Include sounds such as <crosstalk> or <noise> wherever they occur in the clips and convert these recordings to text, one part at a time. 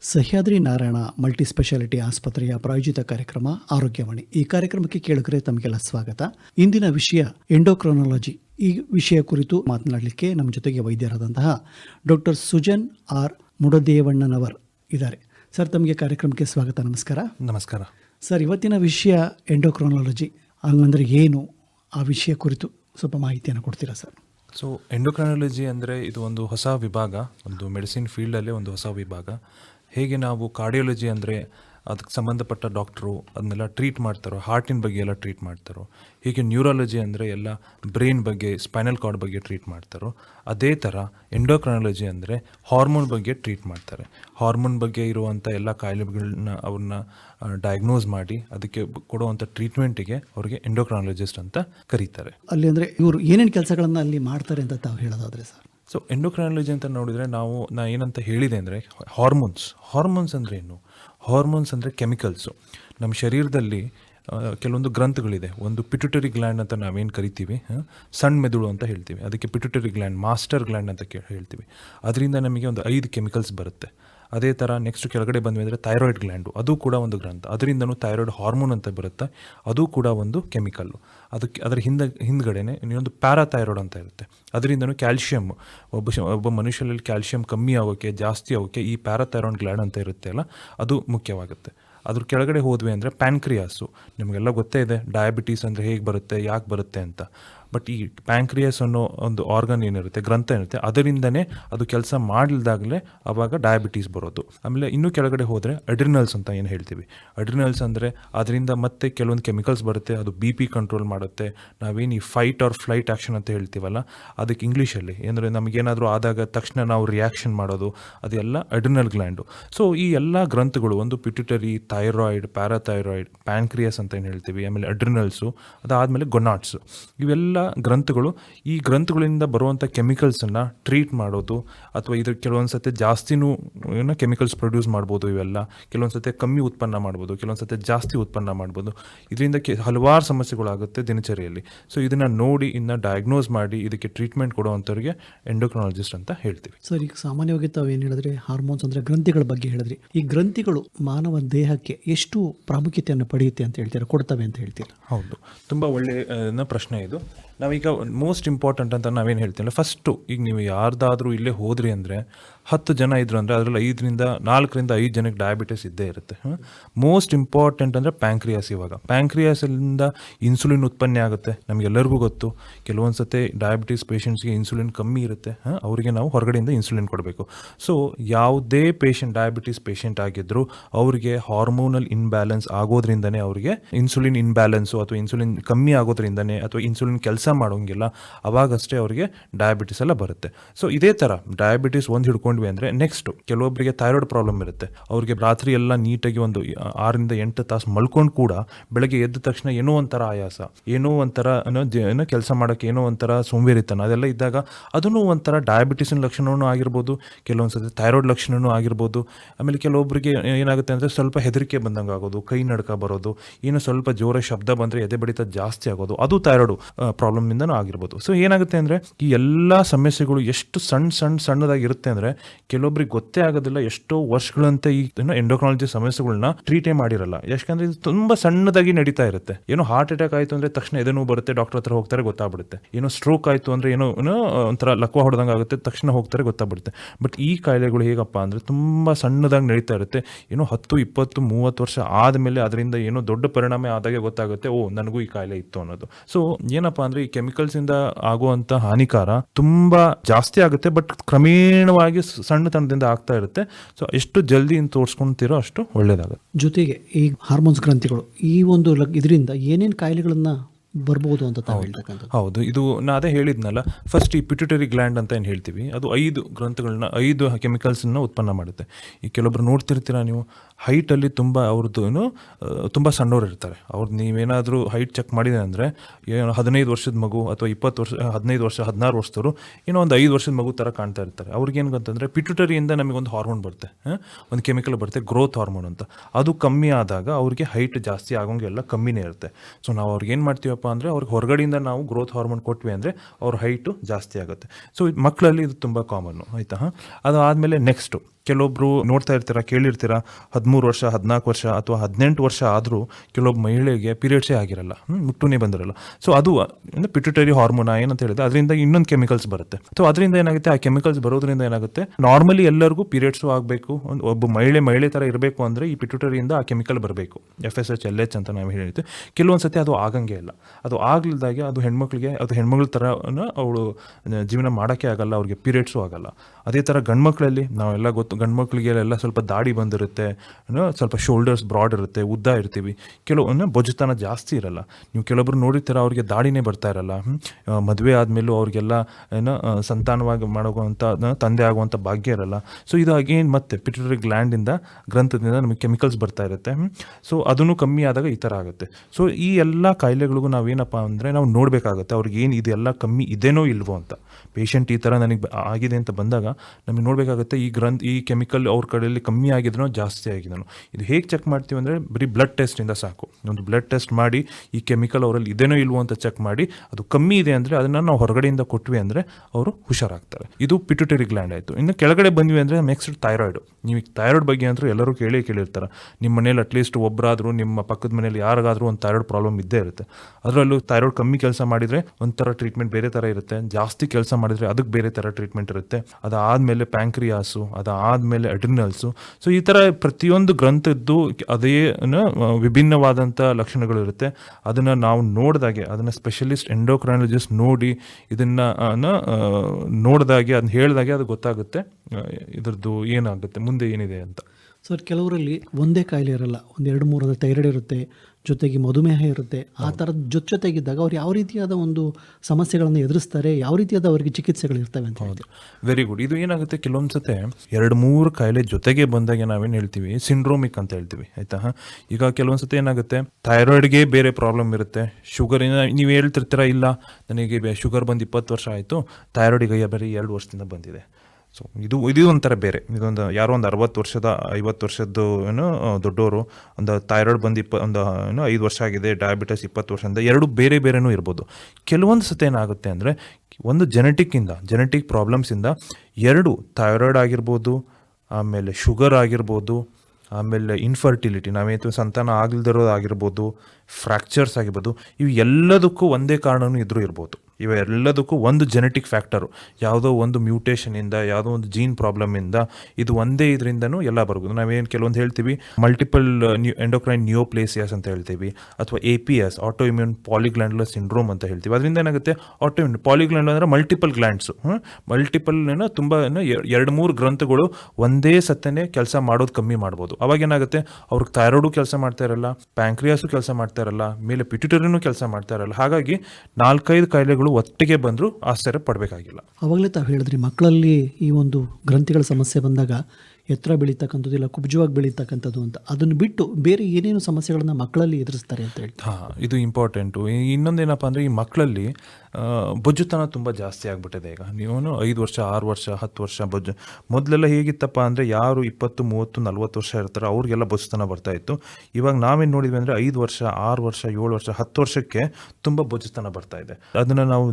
Sahyadri Narayana multi speciality ಆಸ್ಪತ್ರೆಯ ಪ್ರಾಯೋಜಿತ ಕಾರ್ಯಕ್ರಮ ಆರೋಗ್ಯವಾಣಿ. ಈ ಕಾರ್ಯಕ್ರಮಕ್ಕೆ ಕೇಳಿದ್ರೆ ತಮಗೆಲ್ಲ ಸ್ವಾಗತ. ಇಂದಿನ ವಿಷಯ ಎಂಡೋಕ್ರೋನಾಲಜಿ. ಈ ವಿಷಯ ಕುರಿತು ಮಾತನಾಡಲಿಕ್ಕೆ ನಮ್ಮ ಜೊತೆಗೆ ವೈದ್ಯರಾದಂತಹ ಡಾಕ್ಟರ್ ಸುಜನ್ ಆರ್ ಮುಡದೇವಣ್ಣನವರ್ ಇದ್ದಾರೆ. ಸರ್ ತಮಗೆ ಕಾರ್ಯಕ್ರಮಕ್ಕೆ ಸ್ವಾಗತ ನಮಸ್ಕಾರ. ನಮಸ್ಕಾರ. ಸರ್ ಇವತ್ತಿನ ವಿಷಯ ಎಂಡೋಕ್ರೋನಾಲಜಿ. ಹಂಗಂದ್ರೆ ಏನು? ಆ ವಿಷಯ ಕುರಿತು ಸ್ವಲ್ಪ ಮಾಹಿತಿಯನ್ನು ಕೊಡ್ತೀರಾ ಸರ್? ಸೊ ಎಂಡೋಕ್ರೋನಾಲಜಿ ಅಂದರೆ ಇದು ಒಂದು ಹೊಸ ವಿಭಾಗ ಒಂದು ಮೆಡಿಸಿನ್ ಫೀಲ್ಡಲ್ಲೇ ಒಂದು ಹೊಸ ವಿಭಾಗ. ಹೇಗೆ ನಾವು ಕಾರ್ಡಿಯಾಲಜಿ ಅಂದರೆ ಅದಕ್ಕೆ ಸಂಬಂಧಪಟ್ಟ ಡಾಕ್ಟ್ರು ಅದನ್ನೆಲ್ಲ ಟ್ರೀಟ್ ಮಾಡ್ತಾರೋ ಹಾರ್ಟಿನ ಬಗ್ಗೆ ಎಲ್ಲ ಟ್ರೀಟ್ ಮಾಡ್ತಾರೋ, ಹೀಗೆ ನ್ಯೂರಾಲಜಿ ಅಂದರೆ ಎಲ್ಲ ಬ್ರೈನ್ ಬಗ್ಗೆ ಸ್ಪೈನಲ್ ಕಾರ್ಡ್ ಬಗ್ಗೆ ಟ್ರೀಟ್ ಮಾಡ್ತಾರೋ, ಅದೇ ಥರ ಎಂಡೋಕ್ರನಾಲಜಿ ಅಂದರೆ ಹಾರ್ಮೋನ್ ಬಗ್ಗೆ ಟ್ರೀಟ್ ಮಾಡ್ತಾರೆ. ಹಾರ್ಮೋನ್ ಬಗ್ಗೆ ಇರುವಂಥ ಎಲ್ಲ ಕಾಯಿಲೆಗಳನ್ನ ಅವ್ರನ್ನ ಡಯಾಗ್ನೋಸ್ ಮಾಡಿ ಅದಕ್ಕೆ ಕೊಡುವಂಥ ಟ್ರೀಟ್ಮೆಂಟಿಗೆ ಅವರಿಗೆ ಎಂಡೋಕ್ರಾನಾಲಜಿಸ್ಟ್ ಅಂತ ಕರೀತಾರೆ. ಅಲ್ಲಿ ಅಂದರೆ ಇವರು ಏನೇನು ಕೆಲಸಗಳನ್ನು ಅಲ್ಲಿ ಮಾಡ್ತಾರೆ ಅಂತ ತಾವು ಹೇಳೋದಾದರೆ ಸರ್? ಸೊ ಎಂಡೋಕ್ರೈನಾಲಜಿ ಅಂತ ನೋಡಿದರೆ ನಾವು, ನಾ ಏನಂತ ಹೇಳಿದೆ ಅಂದರೆ ಹಾರ್ಮೋನ್ಸ್ ಹಾರ್ಮೋನ್ಸ್ ಅಂದರೆ ಏನು? ಹಾರ್ಮೋನ್ಸ್ ಅಂದರೆ ಕೆಮಿಕಲ್ಸು ನಮ್ಮ ಶರೀರದಲ್ಲಿ ಕೆಲವೊಂದು ಗ್ರಂಥಗಳಿದೆ. ಒಂದು ಪಿಟ್ಯುಟರಿ ಗ್ಲ್ಯಾಂಡ್ ಅಂತ ನಾವೇನು ಕರಿತೀವಿ? ಸಣ್ಣ ಮೆದುಳು ಅಂತ ಹೇಳ್ತೀವಿ. ಅದಕ್ಕೆ ಪಿಟ್ಯುಟರಿ ಗ್ಲ್ಯಾಂಡ್ ಮಾಸ್ಟರ್ ಗ್ಲ್ಯಾಂಡ್ ಅಂತ ಹೇಳ್ತೀವಿ. ಅದರಿಂದ ನಮಗೆ ಒಂದು ಐದು ಕೆಮಿಕಲ್ಸ್ ಬರುತ್ತೆ. ಅದೇ ಥರ ನೆಕ್ಸ್ಟ್ ಕೆಳಗಡೆ ಬಂದ್ವಿ ಅಂದರೆ ಥೈರಾಯ್ಡ್ ಗ್ಲ್ಯಾಂಡು ಅದು ಕೂಡ ಒಂದು ಗ್ರಂಥ. ಅದರಿಂದನೂ ಥೈರಾಯ್ಡ್ ಹಾರ್ಮೋನ್ ಅಂತ ಬರುತ್ತೆ. ಅದು ಕೂಡ ಒಂದು ಕೆಮಿಕಲ್ಲು ಅದಕ್ಕೆ ಅದರ ಹಿಂದೆ, ಹಿಂದ್ಗಡೆನೆ ಇನ್ನೊಂದು ಪ್ಯಾರಾಥೈರಾಯ್ಡ್ ಅಂತ ಇರುತ್ತೆ. ಅದರಿಂದನೂ ಕ್ಯಾಲ್ಶಿಯಮ್ ಒಬ್ಬ ಒಬ್ಬ ಮನುಷ್ಯನಲ್ಲಿ ಕ್ಯಾಲ್ಶಿಯಂ ಕಮ್ಮಿ ಆಗೋಕ್ಕೆ ಜಾಸ್ತಿ ಆಗೋಕ್ಕೆ ಈ ಪ್ಯಾರಾಥೈರಾಯ್ಡ್ ಗ್ಲ್ಯಾಂಡ್ ಅಂತ ಇರುತ್ತೆ ಅಲ್ಲ, ಅದು ಮುಖ್ಯವಾಗುತ್ತೆ. ಅದ್ರ ಕೆಳಗಡೆ ಹೋದ್ವಿ ಅಂದರೆ ಪ್ಯಾನ್ಕ್ರಿಯಾಸು ನಿಮಗೆಲ್ಲ ಗೊತ್ತೇ ಇದೆ ಡಯಾಬಿಟೀಸ್ ಅಂದರೆ ಹೇಗೆ ಬರುತ್ತೆ, ಯಾಕೆ ಬರುತ್ತೆ ಅಂತ. ಬಟ್ ಈ ಪ್ಯಾಂಕ್ರಿಯಸ್ ಅನ್ನೋ ಒಂದು ಆರ್ಗನ್ ಏನಿರುತ್ತೆ, ಗ್ರಂಥ ಏನಿರುತ್ತೆ, ಅದರಿಂದನೇ ಅದು ಕೆಲಸ ಮಾಡಲ್ದಾಗಲೇ ಅವಾಗ ಡಯಾಬಿಟೀಸ್ ಬರೋದು. ಆಮೇಲೆ ಇನ್ನೂ ಕೆಳಗಡೆ ಹೋದರೆ ಅಡ್ರಿನಲ್ಸ್ ಅಂತ ಏನು ಹೇಳ್ತೀವಿ? ಅಡ್ರಿನಲ್ಸ್ ಅಂದರೆ ಅದರಿಂದ ಮತ್ತೆ ಕೆಲವೊಂದು ಕೆಮಿಕಲ್ಸ್ ಬರುತ್ತೆ, ಅದು ಬಿ ಪಿ ಕಂಟ್ರೋಲ್ ಮಾಡುತ್ತೆ. ನಾವೇನು ಈ ಫೈಟ್ ಆರ್ ಫ್ಲೈಟ್ ಆ್ಯಕ್ಷನ್ ಅಂತ ಹೇಳ್ತೀವಲ್ಲ, ಅದಕ್ಕೆ ಇಂಗ್ಲೀಷಲ್ಲಿ ಏನಂದರೆ ನಮಗೇನಾದರೂ ಆದಾಗ ತಕ್ಷಣ ನಾವು ರಿಯಾಕ್ಷನ್ ಮಾಡೋದು ಅದೆಲ್ಲ ಅಡ್ರಿನಲ್ ಗ್ಲ್ಯಾಂಡು ಸೊ ಈ ಎಲ್ಲ ಗ್ರಂಥಗಳು, ಒಂದು ಪಿಟ್ಯುಟರಿ ಥೈರಾಯ್ಡ್ ಪ್ಯಾರಾಥೈರಾಯ್ಡ್ ಪ್ಯಾನ್ಕ್ರಿಯಸ್ ಅಂತ ಏನು ಹೇಳ್ತೀವಿ, ಆಮೇಲೆ ಅಡ್ರಿನಲ್ಸು ಅದಾದಮೇಲೆ ಗೊನಾಟ್ಸು ಇವೆಲ್ಲ ಗ್ರಂಥಗಳು ಈ ಗ್ರಂಥಗಳಿಂದ ಬರುವಂಥ ಕೆಮಿಕಲ್ಸನ್ನು ಟ್ರೀಟ್ ಮಾಡೋದು ಅಥವಾ ಇದ್ರ ಕೆಲವೊಂದು ಸತಿ ಜಾಸ್ತಿನೂ ಏನು ಕೆಮಿಕಲ್ಸ್ ಪ್ರೊಡ್ಯೂಸ್ ಮಾಡ್ಬೋದು ಇವೆಲ್ಲ. ಕೆಲವೊಂದು ಸತಿ ಕಮ್ಮಿ ಉತ್ಪನ್ನ ಮಾಡ್ಬೋದು ಕೆಲವೊಂದು ಸತಿ ಜಾಸ್ತಿ ಉತ್ಪನ್ನ ಮಾಡ್ಬೋದು. ಇದರಿಂದ ಕೆ ಹಲವಾರು ಸಮಸ್ಯೆಗಳಾಗುತ್ತೆ ದಿನಚರಿಯಲ್ಲಿ. ಸೊ ಇದನ್ನು ನೋಡಿ ಇನ್ನು ಡಯಾಗ್ನೋಸ್ ಮಾಡಿ ಇದಕ್ಕೆ ಟ್ರೀಟ್ಮೆಂಟ್ ಕೊಡುವಂಥವ್ರಿಗೆ ಎಂಡೋಕ್ರಾಲಜಿಸ್ಟ್ ಅಂತ ಹೇಳ್ತೀವಿ. ಸರ್ ಈಗ ಸಾಮಾನ್ಯವಾಗಿ ತಾವು ಏನು ಹೇಳಿದ್ರೆ ಹಾರ್ಮೋನ್ಸ್ ಅಂದರೆ ಗ್ರಂಥಿಗಳ ಬಗ್ಗೆ ಹೇಳಿದ್ರಿ. ಈ ಗ್ರಂಥಿಗಳು ಮಾನವ ದೇಹಕ್ಕೆ ಎಷ್ಟು ಪ್ರಾಮುಖ್ಯತೆಯನ್ನು ಪಡೆಯುತ್ತೆ ಅಂತ ಹೇಳ್ತೀರಾ ಕೊಡ್ತವೆ ಅಂತ ಹೇಳ್ತೀರಾ? ಹೌದು. ತುಂಬ ಒಳ್ಳೆಯ ಪ್ರಶ್ನೆ ಇದು. ನಾವೀಗ ಮೋಸ್ಟ್ ಇಂಪಾರ್ಟೆಂಟ್ ಅಂತ ನಾವೇನು ಹೇಳ್ತೀವಲ್ಲ ಫಸ್ಟು ಈಗ ನೀವು ಯಾರ್ದಾದರೂ ಇಲ್ಲೇ ಹೋದ್ರಿ ಅಂದರೆ ಹತ್ತು ಜನ ಇದ್ರು ಅಂದರೆ ಅದರಲ್ಲಿ ಐದರಿಂದ ನಾಲ್ಕರಿಂದ ಐದು ಜನಕ್ಕೆ ಡಯಾಬಿಟಿಸ್ ಇದ್ದೇ ಇರುತ್ತೆ. ಮೋಸ್ಟ್ ಇಂಪಾರ್ಟೆಂಟ್ ಅಂದರೆ ಪ್ಯಾಂಕ್ರಿಯಾಸ್ ಇವಾಗ. ಪ್ಯಾಂಕ್ರಿಯಾಸಿಂದ ಇನ್ಸುಲಿನ್ ಉತ್ಪನ್ನ ಆಗುತ್ತೆ. ನಮಗೆಲ್ಲರಿಗೂ ಗೊತ್ತು. ಕೆಲವೊಂದು ಸತಿ ಡಯಾಬಿಟೀಸ್ ಪೇಷೆಂಟ್ಸ್ಗೆ ಇನ್ಸುಲಿನ್ ಕಮ್ಮಿ ಇರುತ್ತೆ? ಅವರಿಗೆ ನಾವು ಹೊರಗಡೆಯಿಂದ ಇನ್ಸುಲಿನ್ ಕೊಡಬೇಕು. ಸೊ ಯಾವುದೇ ಪೇಷಂಟ್ ಡಯಾಬಿಟಿಸ್ ಪೇಷಂಟ್ ಆಗಿದ್ದರೂ ಅವರಿಗೆ ಹಾರ್ಮೋನಲ್ ಇನ್ಬ್ಯಾಲೆನ್ಸ್ ಆಗೋದ್ರಿಂದನೇ ಅವರಿಗೆ ಇನ್ಸುಲಿನ್ ಇನ್ಬ್ಯಾಲೆನ್ಸು ಅಥವಾ ಇನ್ಸುಲಿನ್ ಕಮ್ಮಿ ಆಗೋದ್ರಿಂದನೇ ಅಥವಾ ಇನ್ಸುಲಿನ್ ಕೆಲಸ ಮಾಡೋಂಗಿಲ್ಲ, ಅವಾಗಷ್ಟೇ ಅವರಿಗೆ ಡಯಾಬಿಟಿಸ್ ಎಲ್ಲ ಬರುತ್ತೆ. ಸೊ ಇದೇ ಥರ ಡಯಾಬಿಟಿಸ್ ಒಂದು ಹಿಡ್ಕೊಂಡ್ವಿ ಅಂದರೆ ನೆಕ್ಸ್ಟ್ ಕೆಲವೊಬ್ಬರಿಗೆ ಥೈರಾಯ್ಡ್ ಪ್ರಾಬ್ಲಮ್ ಇರುತ್ತೆ. ಅವ್ರಿಗೆ ರಾತ್ರಿ ಎಲ್ಲ ನೀಟಾಗಿ ಒಂದು ಆರರಿಂದ ಎಂಟು ತಾಸು ಮಲ್ಕೊಂಡು ಕೂಡ ಬೆಳಗ್ಗೆ ಎದ್ದ ತಕ್ಷಣ ಏನೋ ಒಂಥರ ಆಯಾಸ, ಏನೋ ಒಂಥರ, ಏನೋ ಕೆಲಸ ಮಾಡೋಕ್ಕೆ ಏನೋ ಒಂಥರ ಸೋಂಬೇರಿತನ, ಅದೆಲ್ಲ ಇದ್ದಾಗ ಅದನ್ನು ಒಂಥರ ಡಯಾಬಿಟಿಸಿನ ಲಕ್ಷಣವೂ ಆಗಿರ್ಬೋದು, ಕೆಲವೊಂದು ಸರ್ತಿ ಥೈರಾಯ್ಡ್ ಲಕ್ಷಣವೂ ಆಗಿರ್ಬೋದು. ಆಮೇಲೆ ಕೆಲವೊಬ್ಬರಿಗೆ ಏನಾಗುತ್ತೆ ಅಂದರೆ ಸ್ವಲ್ಪ ಹೆದರಿಕೆ ಬಂದಂಗೆ ಆಗೋದು, ಕೈ ನಡ್ಕ ಬರೋದು, ಏನೋ ಸ್ವಲ್ಪ ಜೋರ ಶಬ್ದ ಬಂದರೆ ಎದೆ ಬಡಿತ ಜಾಸ್ತಿ ಆಗೋದು, ಅದು ಥೈರಾಯ್ಡ್ ಪ್ರಾಬ್ಲಮ್ನಿಂದನೂ ಆಗಿರ್ಬೋದು. ಸೊ ಏನಾಗುತ್ತೆ ಅಂದರೆ ಈ ಎಲ್ಲ ಸಮಸ್ಯೆಗಳು ಎಷ್ಟು ಸಣ್ಣ ಸಣ್ಣ ಸಣ್ಣದಾಗಿರುತ್ತೆ ಅಂದರೆ ಕೆಲವೊಬ್ರಿಗೆ ಗೊತ್ತೇ ಆಗೋದಿಲ್ಲ, ಎಷ್ಟೋ ವರ್ಷಗಳಂತೆ ಈ ಎಂಡೋಕ್ರಾಲಜಿ ಸಮಸ್ಯೆಗಳನ್ನ ಟ್ರೀಟೇ ಮಾಡಿರಲ್ಲ. ಯಾಕಂದ್ರೆ ಇದು ತುಂಬಾ ಸಣ್ಣದಾಗಿ ನಡೀತಾ ಇರುತ್ತೆ. ಏನೋ ಹಾರ್ಟ್ ಅಟ್ಯಾಕ್ ಆಯಿತು ಅಂದ್ರೆ ತಕ್ಷಣ ಎದೆ ನೋವು ಬರುತ್ತೆ ಡಾಕ್ಟರ್ ಹತ್ರ ಹೋಗ್ತಾರೆ, ಗೊತ್ತಾಗ್ಬಿಡುತ್ತೆ. ಏನೋ ಸ್ಟ್ರೋಕ್ ಆಯಿತು ಅಂದ್ರೆ ಏನೋ ಏನೋ ಒಂಥರ ಲಕ್ವ ಹೊಡೆದಂಗೆ ಆಗುತ್ತೆ, ತಕ್ಷಣ ಹೋಗ್ತಾರೆ, ಗೊತ್ತಾಗ್ಬಿಡುತ್ತೆ. ಬಟ್ ಈ ಕಾಯಿಲೆಗಳು ಹೇಗಪ್ಪ ಅಂದ್ರೆ ತುಂಬಾ ಸಣ್ಣದಾಗಿ ನಡೀತಾ ಇರುತ್ತೆ. ಏನೋ ಹತ್ತು, ಇಪ್ಪತ್ತು, ಮೂವತ್ತು ವರ್ಷ ಆದಮೇಲೆ ಅದರಿಂದ ಏನೋ ದೊಡ್ಡ ಪರಿಣಾಮ ಆದಾಗೆ ಗೊತ್ತಾಗುತ್ತೆ, ಓ, ನನಗೂ ಈ ಕಾಯಿಲೆ ಇತ್ತು ಅನ್ನೋದು. ಸೊ ಏನಪ್ಪಾ ಅಂದ್ರೆ ಈ ಕೆಮಿಕಲ್ಸ್ ಇಂದ ಆಗುವಂತ ಹಾನಿಕಾರ ತುಂಬಾ ಜಾಸ್ತಿ ಆಗುತ್ತೆ ಬಟ್ ಕ್ರಮೇಣವಾಗಿ ಸಣ್ಣತನದಿಂದ ಆಗ್ತಾ ಇರುತ್ತೆ. ಸೊ ಎಷ್ಟು ಜಲ್ದಿ ತೋರಿಸ್ಕೊಂತೀರೋ ಅಷ್ಟು ಒಳ್ಳೇದಾಗುತ್ತೆ. ಜೊತೆಗೆ ಈ ಹಾರ್ಮೋನ್ಸ್ ಗ್ರಂಥಿಗಳು ಈ ಒಂದು ಇದರಿಂದ ಏನೇನು ಕಾಯಿಲೆಗಳನ್ನ ಬರ್ಬೋದು ಅಂತ ತಾವು ಹೇಳ್ತಕ್ಕಂಥದ್ದು. ಹೌದು. ಇದು ನಾ ಅದೇ ಹೇಳಿದ್ನಲ್ಲ ಫಸ್ಟ್ ಈ ಪಿಟ್ಯುಟರಿ ಗ್ಲ್ಯಾಂಡ್ ಅಂತ ಏನು ಹೇಳ್ತೀವಿ ಅದು ಐದು ಗ್ರಂಥಗಳನ್ನ ಐದು ಕೆಮಿಕಲ್ಸನ್ನ ಉತ್ಪನ್ನ ಮಾಡುತ್ತೆ. ಈ ಕೆಲವೊಬ್ರು ನೋಡ್ತಿರ್ತೀರಾ ನೀವು ಹೈಟಲ್ಲಿ ತುಂಬ ಅವ್ರದ್ದು ಏನು ತುಂಬ ಸಣ್ಣವ್ರು ಇರ್ತಾರೆ. ಅವ್ರದ್ದು ನೀವೇನಾದರೂ ಹೈಟ್ ಚೆಕ್ ಮಾಡಿದೆ ಅಂದರೆ ಏನು ಹದಿನೈದು ವರ್ಷದ ಮಗು ಅಥವಾ ಇಪ್ಪತ್ತು ವರ್ಷ ಹದಿನೈದು ವರ್ಷ ಹದಿನಾರು ವರ್ಷದವರು ಏನೋ ಒಂದು ಐದು ವರ್ಷದ ಮಗು ಥರ ಕಾಣ್ತಾ ಇರ್ತಾರೆ. ಅವ್ರಿಗೇನು ಅಂತಂದರೆ ಪಿಟ್ಯುಟರಿಯಿಂದ ನಮಗೊಂದು ಹಾರ್ಮೋನ್ ಬರುತ್ತೆ ಒಂದು ಕೆಮಿಕಲ್ ಬರುತ್ತೆ ಗ್ರೋತ್ ಹಾರ್ಮೋನ್ ಅಂತ. ಅದು ಕಮ್ಮಿ ಆದಾಗ ಅವ್ರಿಗೆ ಹೈಟ್ ಜಾಸ್ತಿ ಆಗೋಂಗೆಲ್ಲ ಕಮ್ಮಿನೇ ಇರುತ್ತೆ. ಸೊ ನಾವು ಅವ್ರಿಗೆ ಏನು ಮಾಡ್ತೀವಪ್ಪ ಅಂದರೆ ಅವ್ರಿಗೆ ಹೊರಗಡೆಯಿಂದ ನಾವು ಗ್ರೋತ್ ಹಾರ್ಮೋನ್ ಕೊಟ್ವಿ ಅಂದರೆ ಅವ್ರ ಹೈಟು ಜಾಸ್ತಿ ಆಗುತ್ತೆ. ಸೊ ಮಕ್ಕಳಲ್ಲಿ ಇದು ತುಂಬ ಕಾಮನ್ನು ಆಯಿತಾ? ಅದು ಆದಮೇಲೆ ನೆಕ್ಸ್ಟು ಕೆಲವೊಬ್ರು ನೋಡ್ತಾ ಇರ್ತೀರಾ, ಕೇಳಿರ್ತೀರಾ, ಹದಿಮೂರು ವರ್ಷ, ಹದಿನಾಲ್ಕು ವರ್ಷ ಅಥವಾ ಹದಿನೆಂಟು ವರ್ಷ ಆದರೂ ಕೆಲವೊಬ್ಬ ಮಹಿಳೆಗೆ ಪೀರಿಯಡ್ಸೇ ಆಗಿರಲ್ಲ. ಮುಟ್ಟುನೇ ಬಂದಿರಲ್ಲ. ಸೊ ಅದು ಪಿಟ್ಯುಟರಿ ಹಾರ್ಮೋನ ಏನಂತ ಹೇಳಿದ್ರೆ ಅದರಿಂದ ಇನ್ನೊಂದು ಕೆಮಿಕಲ್ಸ್ ಬರುತ್ತೆ. ಸೊ ಅದರಿಂದ ಏನಾಗುತ್ತೆ? ಆ ಕೆಮಿಕಲ್ಸ್ ಬರೋದ್ರಿಂದ ಏನಾಗುತ್ತೆ? ನಾರ್ಮಲಿ ಎಲ್ಲರಿಗೂ ಪೀರಿಯಡ್ಸು ಆಗಬೇಕು. ಒಂದು, ಒಬ್ಬ ಮಹಿಳೆ ಮಹಿಳೆ ಥರ ಇರಬೇಕು ಅಂದರೆ ಈ ಪಿಟ್ಯುಟರಿಯಿಂದ ಆ ಕೆಮಿಕಲ್ ಬರಬೇಕು. F S H L H ಅಂತ ನಾವು ಹೇಳ್ತೀವಿ ಕೆಲವೊಂದು ಸತಿ ಅದು ಆಗಂಗೆ ಇಲ್ಲ. ಅದು ಆಗ್ಲಿದ್ದಾಗೆ ಅದು ಹೆಣ್ಮಕ್ಳಿಗೆ, ಅದು ಹೆಣ್ಮಗಳ ಥರ ಅವಳು ಜೀವನ ಮಾಡೋಕ್ಕೆ ಆಗಲ್ಲ, ಅವ್ರಿಗೆ ಪೀರಿಯಡ್ಸು ಆಗಲ್ಲ. ಅದೇ ಥರ ಗಂಡ್ಮಕ್ಳಲ್ಲಿ ನಾವೆಲ್ಲ ಗೊತ್ತು ಗಂಡ್ಮಕ್ಳಿಗೆ ಎಲ್ಲ ಸ್ವಲ್ಪ ದಾಡಿ ಬಂದಿರುತ್ತೆ ಸ್ವಲ್ಪ ಶೋಲ್ಡರ್ಸ್ ಬ್ರಾಡ್ ಇರುತ್ತೆ, ಉದ್ದ ಇರ್ತೀವಿ. ಕೆಲವು ಬೊಜ್ಜತನ ಜಾಸ್ತಿ ಇರಲ್ಲ. ನೀವು ಕೆಲವೊಬ್ರು ನೋಡಿರ್ತೀರ, ಅವ್ರಿಗೆ ದಾಡಿನೇ ಬರ್ತಾ ಇರಲ್ಲ. ಮದುವೆ ಆದಮೇಲೂ ಅವ್ರಿಗೆಲ್ಲ, ಏನೋ ಸಂತಾನವಾಗಿ ಮಾಡೋವಂಥ ತಂದೆ ಆಗುವಂಥ ಭಾಗ್ಯ ಇರಲ್ಲ. ಸೊ ಇದು ಅಗೇನ್ ಮತ್ತೆ ಪಿಟ್ರಿ ಗ್ಲ್ಯಾಂಡಿಂದ ಗ್ರಂಥದಿಂದ ನಮಗೆ ಕೆಮಿಕಲ್ಸ್ ಬರ್ತಾ ಇರುತ್ತೆ. ಸೊ ಅದನ್ನು ಕಮ್ಮಿ ಆದಾಗ ಈ ಥರ ಆಗುತ್ತೆ. ಸೊ ಈ ಎಲ್ಲ ಕಾಯಿಲೆಗಳಿಗೂ ನಾವೇನಪ್ಪ ಅಂದರೆ ನಾವು ನೋಡಬೇಕಾಗುತ್ತೆ, ಅವ್ರಿಗೆ ಏನು ಇದೆಲ್ಲ ಕಮ್ಮಿ ಇದೇನೋ ಇಲ್ವೋ ಅಂತ. ಪೇಷಂಟ್ ಈ ಥರ ನನಗೆ ಆಗಿದೆ ಅಂತ ಬಂದಾಗ ನಮಗೆ ನೋಡಬೇಕಾಗುತ್ತೆ, ಈ ಗ್ರಂಥ, ಈ ಕೆಮಿಕಲ್ ಅವ್ರ ಕಡೆಯಲ್ಲಿ ಕಮ್ಮಿ ಆಗಿದನೋ ಜಾಸ್ತಿ ಆಗಿದನೋ. ಇದು ಹೇಗೆ ಚೆಕ್ ಮಾಡ್ತೀವಿ ಅಂದರೆ ಬರೀ ಬ್ಲಡ್ ಟೆಸ್ಟಿಂದ ಸಾಕು. ಒಂದು ಬ್ಲಡ್ ಟೆಸ್ಟ್ ಮಾಡಿ ಈ ಕೆಮಿಕಲ್ ಅವರಲ್ಲಿ ಇದೇನೋ ಇಲ್ವೋ ಅಂತ ಚೆಕ್ ಮಾಡಿ ಅದು ಕಮ್ಮಿ ಇದೆ ಅಂದರೆ ಅದನ್ನು ನಾವು ಹೊರಗಡೆಯಿಂದ ಕೊಟ್ವಿ ಅಂದರೆ ಅವರು ಹುಷಾರಾಗ್ತಾರೆ. ಇದು ಪಿಟ್ಯುಟರಿ ಗ್ಲ್ಯಾಂಡ್ ಆಯಿತು. ಇನ್ನು ಕೆಳಗಡೆ ಬಂದ್ವಿ ಅಂದರೆ ನೆಕ್ಸ್ಟ್ ಥೈರಾಯ್ಡ್ ನೀವು ಥೈರಾಯ್ಡ್ ಬಗ್ಗೆ ಅಂದರೂ ಎಲ್ಲರೂ ಕೇಳೇ ಕೇಳಿರ್ತಾರೆ. ನಿಮ್ಮ ಮನೇಲಿ ಅಟ್ಲೀಸ್ಟ್ ಒಬ್ಬರಾದರೂ ನಿಮ್ಮ ಪಕ್ಕದ ಮನೇಲಿ ಯಾರಿಗಾದರೂ ಒಂದು ಥೈರಾಯ್ಡ್ ಪ್ರಾಬ್ಲಮ್ ಇದ್ದೇ ಇರುತ್ತೆ. ಅದರಲ್ಲೂ ಥೈರಾಯ್ಡ್ ಕಮ್ಮಿ ಕೆಲಸ ಮಾಡಿದರೆ ಒಂಥರ ಟ್ರೀಟ್ಮೆಂಟ್ ಬೇರೆ ಥರ ಇರುತ್ತೆ. ಜಾಸ್ತಿ ಕೆಲಸ ಮಾಡಿದರೆ ಅದಕ್ಕೆ ಬೇರೆ ಥರ ಟ್ರೀಟ್ಮೆಂಟ್ ಇರುತ್ತೆ. ಅದಾದಮೇಲೆ ಪ್ಯಾಂಕ್ರಿಯಾಸು ಅದಾದಮೇಲೆ ಅಡ್ರಿನಲ್ಸು ಸೊ ಈ ಥರ ಪ್ರತಿಯೊಂದು ಗ್ರಂಥದ್ದು ಅದೇ ವಿಭಿನ್ನವಾದಂಥ ಲಕ್ಷಣಗಳು ಇರುತ್ತೆ. ಅದನ್ನು ನಾವು ನೋಡಿದಾಗೆ, ಅದನ್ನು ಸ್ಪೆಷಲಿಸ್ಟ್ ಎಂಡೋಕ್ರೈನಾಲಜಿಸ್ಟ್ ನೋಡಿ ಇದನ್ನು ನೋಡಿದಾಗೆ ಅದನ್ನ ಹೇಳಿದಾಗೆ ಅದು ಗೊತ್ತಾಗುತ್ತೆ. ಇದರದ್ದು ಏನಾಗುತ್ತೆ, ಮುಂದೆ ಏನಿದೆ ಅಂತ. ಸರ್, ಕೆಲವರಲ್ಲಿ ಒಂದೇ ಕಾಯಿಲೆ ಇರಲ್ಲ. ಒಂದು ಎರಡು ಮೂರು ಅಂದರೆ ಥೈರಾಯ್ಡ್ ಇರುತ್ತೆ. ಜೊತೆಗೆ ಮಧುಮೇಹ ಇರುತ್ತೆ. ಆ ಥರದ ಜೊತೆ ಜೊತೆಗಿದ್ದಾಗ ಅವ್ರು ಯಾವ ರೀತಿಯಾದ ಒಂದು ಸಮಸ್ಯೆಗಳನ್ನು ಎದುರಿಸ್ತಾರೆ ಯಾವ ರೀತಿಯಾದ ಅವರಿಗೆ ಚಿಕಿತ್ಸೆಗಳು ಇರ್ತವೆ ಅಂತ ಹೌದು. ವೆರಿ ಗುಡ್ ಇದು ಏನಾಗುತ್ತೆ? ಕೆಲವೊಂದು ಸತೆ ಎರಡು ಮೂರು ಕಾಯಿಲೆ ಜೊತೆಗೆ ಬಂದಾಗ ನಾವೇನು ಹೇಳ್ತೀವಿ? ಸಿಂಡ್ರೋಮಿಕ್ ಅಂತ ಹೇಳ್ತೀವಿ. ಆಯ್ತಾ? ಈಗ ಕೆಲವೊಂದು ಸತಿ ಏನಾಗುತ್ತೆ? ಥೈರಾಯ್ಡ್ಗೆ ಬೇರೆ ಪ್ರಾಬ್ಲಮ್ ಇರುತ್ತೆ. ಶುಗರ್ ನೀವು ಹೇಳ್ತಿರ್ತೀರ? ಇಲ್ಲ. ನನಗೆ ಶುಗರ್ ಬಂದು ಇಪ್ಪತ್ತು ವರ್ಷ ಆಯಿತು. ಥೈರಾಯ್ಡಿಗೆ ಬರೀ ಎರಡು ವರ್ಷದಿಂದ ಬಂದಿದೆ. ಸೊ ಇದು ಇದು ಒಂಥರ ಬೇರೆ. ಇದೊಂದು ಯಾರೋ ಒಂದು ಅರವತ್ತು ವರ್ಷದ, ಐವತ್ತು ವರ್ಷದ್ದು, ಏನು ದೊಡ್ಡವರು ಒಂದು ಥೈರಾಯ್ಡ್ ಬಂದು ಇಪ್ಪ, ಒಂದು, ಏನು, ಐದು ವರ್ಷ ಆಗಿದೆ, ಡಯಾಬಿಟಿಸ್ ಇಪ್ಪತ್ತು ವರ್ಷದಿಂದ, ಎರಡು ಬೇರೆ ಬೇರೆನೂ ಇರ್ಬೋದು. ಕೆಲವೊಂದು ಸತಿ ಏನಾಗುತ್ತೆ ಅಂದರೆ, ಒಂದು ಜೆನೆಟಿಕ್ಕಿಂದ ಜೆನೆಟಿಕ್ ಪ್ರಾಬ್ಲಮ್ಸಿಂದ ಎರಡು ಥೈರಾಯ್ಡ್ ಆಗಿರ್ಬೋದು, ಆಮೇಲೆ ಶುಗರ್ ಆಗಿರ್ಬೋದು, ಆಮೇಲೆ ಇನ್ಫರ್ಟಿಲಿಟಿ ನಾವೇನು, ಸಂತಾನ ಆಗಲ್ದಿರೋದು ಆಗಿರ್ಬೋದು ಫ್ರ್ಯಾಕ್ಚರ್ಸ್ ಆಗಿರ್ಬೋದು ಇವು ಎಲ್ಲದಕ್ಕೂ ಒಂದೇ ಕಾರಣವೂ ಇದ್ರೂ ಇರ್ಬೋದು. ಇವೆಲ್ಲದಕ್ಕೂ ಒಂದು ಜೆನೆಟಿಕ್ ಫ್ಯಾಕ್ಟರು ಯಾವುದೋ ಒಂದು ಮ್ಯೂಟೇಷನಿಂದ ಯಾವುದೋ ಒಂದು ಜೀನ್ ಪ್ರಾಬ್ಲಮಿಂದ ಇದು ಒಂದೇ ಇದರಿಂದನೂ ಎಲ್ಲ ಬರ್ಬೋದು ನಾವೇನು ಕೆಲವೊಂದು ಹೇಳ್ತೀವಿ ಮಲ್ಟಿಪಲ್ ನ್ಯೂ ಎಂಡೋಕ್ರೈನ್ ನ್ಯೂಪ್ಲೇಸಿಯಾಸ್ ಅಂತ ಹೇಳ್ತೀವಿ, ಅಥವಾ A P S autoimmune polyglandular syndrome ಅಂತ ಹೇಳ್ತೀವಿ. ಅದರಿಂದ ಏನಾಗುತ್ತೆ? ಆಟೋ ಇಮ್ಯೂನ್ ಪಾಲಿಗ್ಲ್ಯಾಂಡ್ ಅಂದರೆ ಮಲ್ಟಿಪಲ್ ಗ್ಲ್ಯಾಂಡ್ಸು ಮಲ್ಟಿಪಲ್ ತುಂಬ ಏನೋ ಎರಡು, ಮೂರು ಗ್ರಂಥಗಳು ಒಂದೇ ಸತ್ತನೆ ಕೆಲಸ ಮಾಡೋದು ಕಮ್ಮಿ ಮಾಡ್ಬೋದು. ಅವಾಗ ಏನಾಗುತ್ತೆ? ಅವ್ರಿಗೆ ಥೈರಾಯ್ಡು ಕೆಲಸ ಮಾಡ್ತಾ ಇರಲ್ಲ ಪ್ಯಾಂಕ್ರಿಯಾಸು ಕೆಲಸ ಮಾಡ್ತಾ ಇರಲ್ಲ ಮೇಲೆ ಪಿಟ್ಯುಟರಿನೂ ಕೆಲಸ ಮಾಡ್ತಾ ಇರಲ್ಲ ಹಾಗಾಗಿ ನಾಲ್ಕೈದು ಕಾಯಿಲೆಗಳು ಒಟ್ಟಿಗೆ ಬಂದರೂ ಆಶ್ಚರ್ಯ ಪಡಬೇಕಾಗಿಲ್ಲ. ಅವಾಗಲೇ ತಾವು ಹೇಳಿದ್ರಿ, ಮಕ್ಕಳಲ್ಲಿ ಈ ಒಂದು ಗ್ರಂಥಿಗಳ ಸಮಸ್ಯೆ ಬಂದಾಗ ಎತ್ತರ ಬೆಳೀತಕ್ಕಂಥದ್ದು ಇಲ್ಲ, ಕುಬ್ಜವಾಗಿ ಬೆಳೀತಕ್ಕಂಥದ್ದು ಅಂತ. ಅದನ್ನು ಬಿಟ್ಟು ಬೇರೆ ಏನೇನು ಸಮಸ್ಯೆಗಳನ್ನು ಮಕ್ಕಳಲ್ಲಿ ಎದುರಿಸ್ತಾರೆ ಅಂತ ಹೇಳಿ ಹಾಂ, ಇದು ಇಂಪಾರ್ಟೆಂಟು ಇನ್ನೊಂದೇನಪ್ಪ ಅಂದರೆ ಈ ಮಕ್ಕಳಲ್ಲಿ ಬೊಜ್ಜುತನ ತುಂಬ ಜಾಸ್ತಿ ಆಗಿಬಿಟ್ಟಿದೆ ಈಗ. ನೀವು ಐದು ವರ್ಷ, ಆರು ವರ್ಷ, ಹತ್ತು ವರ್ಷ ಬೊಜ್ಜು. ಮೊದಲೆಲ್ಲ ಹೇಗಿತ್ತಪ್ಪ ಅಂದರೆ ಯಾರು ಇಪ್ಪತ್ತು, ಮೂವತ್ತು, ನಲ್ವತ್ತು ವರ್ಷ ಇರ್ತಾರೆ ಅವ್ರಿಗೆಲ್ಲ ಬೊಜ್ಜುತನ ಬರ್ತಾ ಇತ್ತು. ಇವಾಗ ನಾವೇನು ನೋಡಿದ್ವಿ ಅಂದರೆ ಐದು ವರ್ಷ, ಆರು ವರ್ಷ, ಏಳು ವರ್ಷ, ಹತ್ತು ವರ್ಷಕ್ಕೆ ತುಂಬ ಬೊಜ್ಜುತನ ಬರ್ತಾ ಇದೆ. ಅದನ್ನು ನಾವು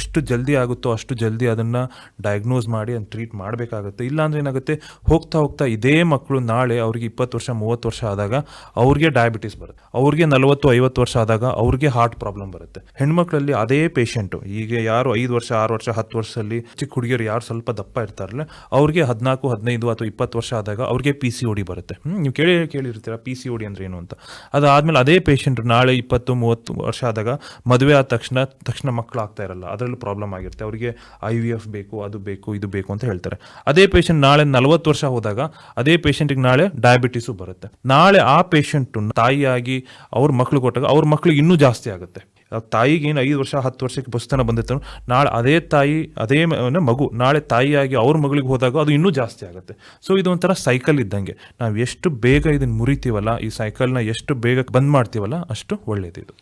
ಎಷ್ಟು ಜಲ್ದಿ ಆಗುತ್ತೋ ಅಷ್ಟು ಜಲ್ದಿ ಅದನ್ನು ಡಯಾಗ್ನೋಸ್ ಮಾಡಿ ಅದನ್ನು ಟ್ರೀಟ್ ಮಾಡಬೇಕಾಗುತ್ತೆ. ಇಲ್ಲಾಂದ್ರೆ ಏನಾಗುತ್ತೆ, ಹೋಗ್ತಾ ಹೋಗ್ತಾ ಇದೇ ಮಕ್ಕಳು ನಾಳೆ ಅವ್ರಿಗೆ ಇಪ್ಪತ್ತು ವರ್ಷ, ಮೂವತ್ತು ವರ್ಷ ಆದಾಗ ಅವ್ರಿಗೆ ಡಯಾಬಿಟಿಸ್ ಬರುತ್ತೆ. ಅವ್ರಿಗೆ ನಲವತ್ತು, ಐವತ್ತು ವರ್ಷ ಆದಾಗ ಅವ್ರಿಗೆ ಹಾರ್ಟ್ ಪ್ರಾಬ್ಲಮ್ ಬರುತ್ತೆ. ಹೆಣ್ಮಕ್ಳಲ್ಲಿ ಅದೇ ಪೇಷಂಟು ಈಗ ಯಾರು ಐದು ವರ್ಷ, ಆರು ವರ್ಷ, ಹತ್ತು ವರ್ಷದಲ್ಲಿ ಚಿಕ್ಕ ಹುಡುಗಿಯರು ಯಾರು ಸ್ವಲ್ಪ ದಪ್ಪ ಇರ್ತಾರಲ್ಲ, ಅವ್ರಿಗೆ ಹದಿನಾಲ್ಕು, ಹದಿನೈದು ಅಥವಾ ಇಪ್ಪತ್ತು ವರ್ಷ ಆದಾಗ ಅವ್ರಿಗೆ ಪಿ ಸಿ ಓಡಿ ಬರುತ್ತೆ. ನೀವು ಕೇಳಿ, ಕೇಳಿರ್ತೀರ ಪಿ ಸಿ ಓಡಿ ಅಂದ್ರೆ ಏನು ಅಂತ? ಅದಾದ್ಮೇಲೆ ಅದೇ ಪೇಷಂಟ್ ನಾಳೆ ಇಪ್ಪತ್ತು, ಮೂವತ್ತು ವರ್ಷ ಆದಾಗ ಮದುವೆ ಆದ ತಕ್ಷಣ ತಕ್ಷಣ ಮಕ್ಕಳು ಆಗ್ತಾ ಇರಲ್ಲ. ಅದರಲ್ಲಿ ಪ್ರಾಬ್ಲಮ್ ಆಗಿರುತ್ತೆ. ಅವರಿಗೆ ಐ ವಿ ಎಫ್ ಬೇಕು, ಅದು ಬೇಕು, ಇದು ಬೇಕು ಅಂತ ಹೇಳ್ತಾರೆ. ಅದೇ ಪೇಷಂಟ್ ನಾಳೆ ನಲವತ್ತು ವರ್ಷ ಹೋದಾಗ ಅದೇ ಪೇಷಂಟಿಗೆ ನಾಳೆ ಡಯಾಬಿಟಿಸು ಬರುತ್ತೆ. ನಾಳೆ ಆ ಪೇಷಂಟ್ ತಾಯಿಯಾಗಿ ಅವ್ರ ಮಕ್ಳು ಕೊಟ್ಟಾಗ ಅವ್ರ ಮಕ್ಳಿಗೆ ಇನ್ನೂ ಜಾಸ್ತಿ ಆಗುತ್ತೆ. ತಾಯಿಗೆ ಏನು ಐದು ವರ್ಷ, ಹತ್ತು ವರ್ಷಕ್ಕೆ ಬಸ್ತಾನ ಬಂದಿತ್ತು ನಾಳೆ ಅದೇ ತಾಯಿ, ಅದೇ ಮಗು, ನಾಳೆ ತಾಯಿಯಾಗಿ ಅವ್ರ ಮಗಳಿಗೆ ಹೋದಾಗ ಅದು ಇನ್ನೂ ಜಾಸ್ತಿ ಆಗುತ್ತೆ. ಸೊ ಇದು ಒಂಥರ ಸೈಕಲ್ ಇದ್ದಂಗೆ. ನಾವು ಎಷ್ಟು ಬೇಗ ಇದನ್ನು ಮುರಿತೀವಲ್ಲ, ಈ ಸೈಕಲ್ನ ಎಷ್ಟು ಬೇಗ ಬಂದ್ ಮಾಡ್ತೀವಲ್ಲ, ಅಷ್ಟು ಒಳ್ಳೇದು ಇದು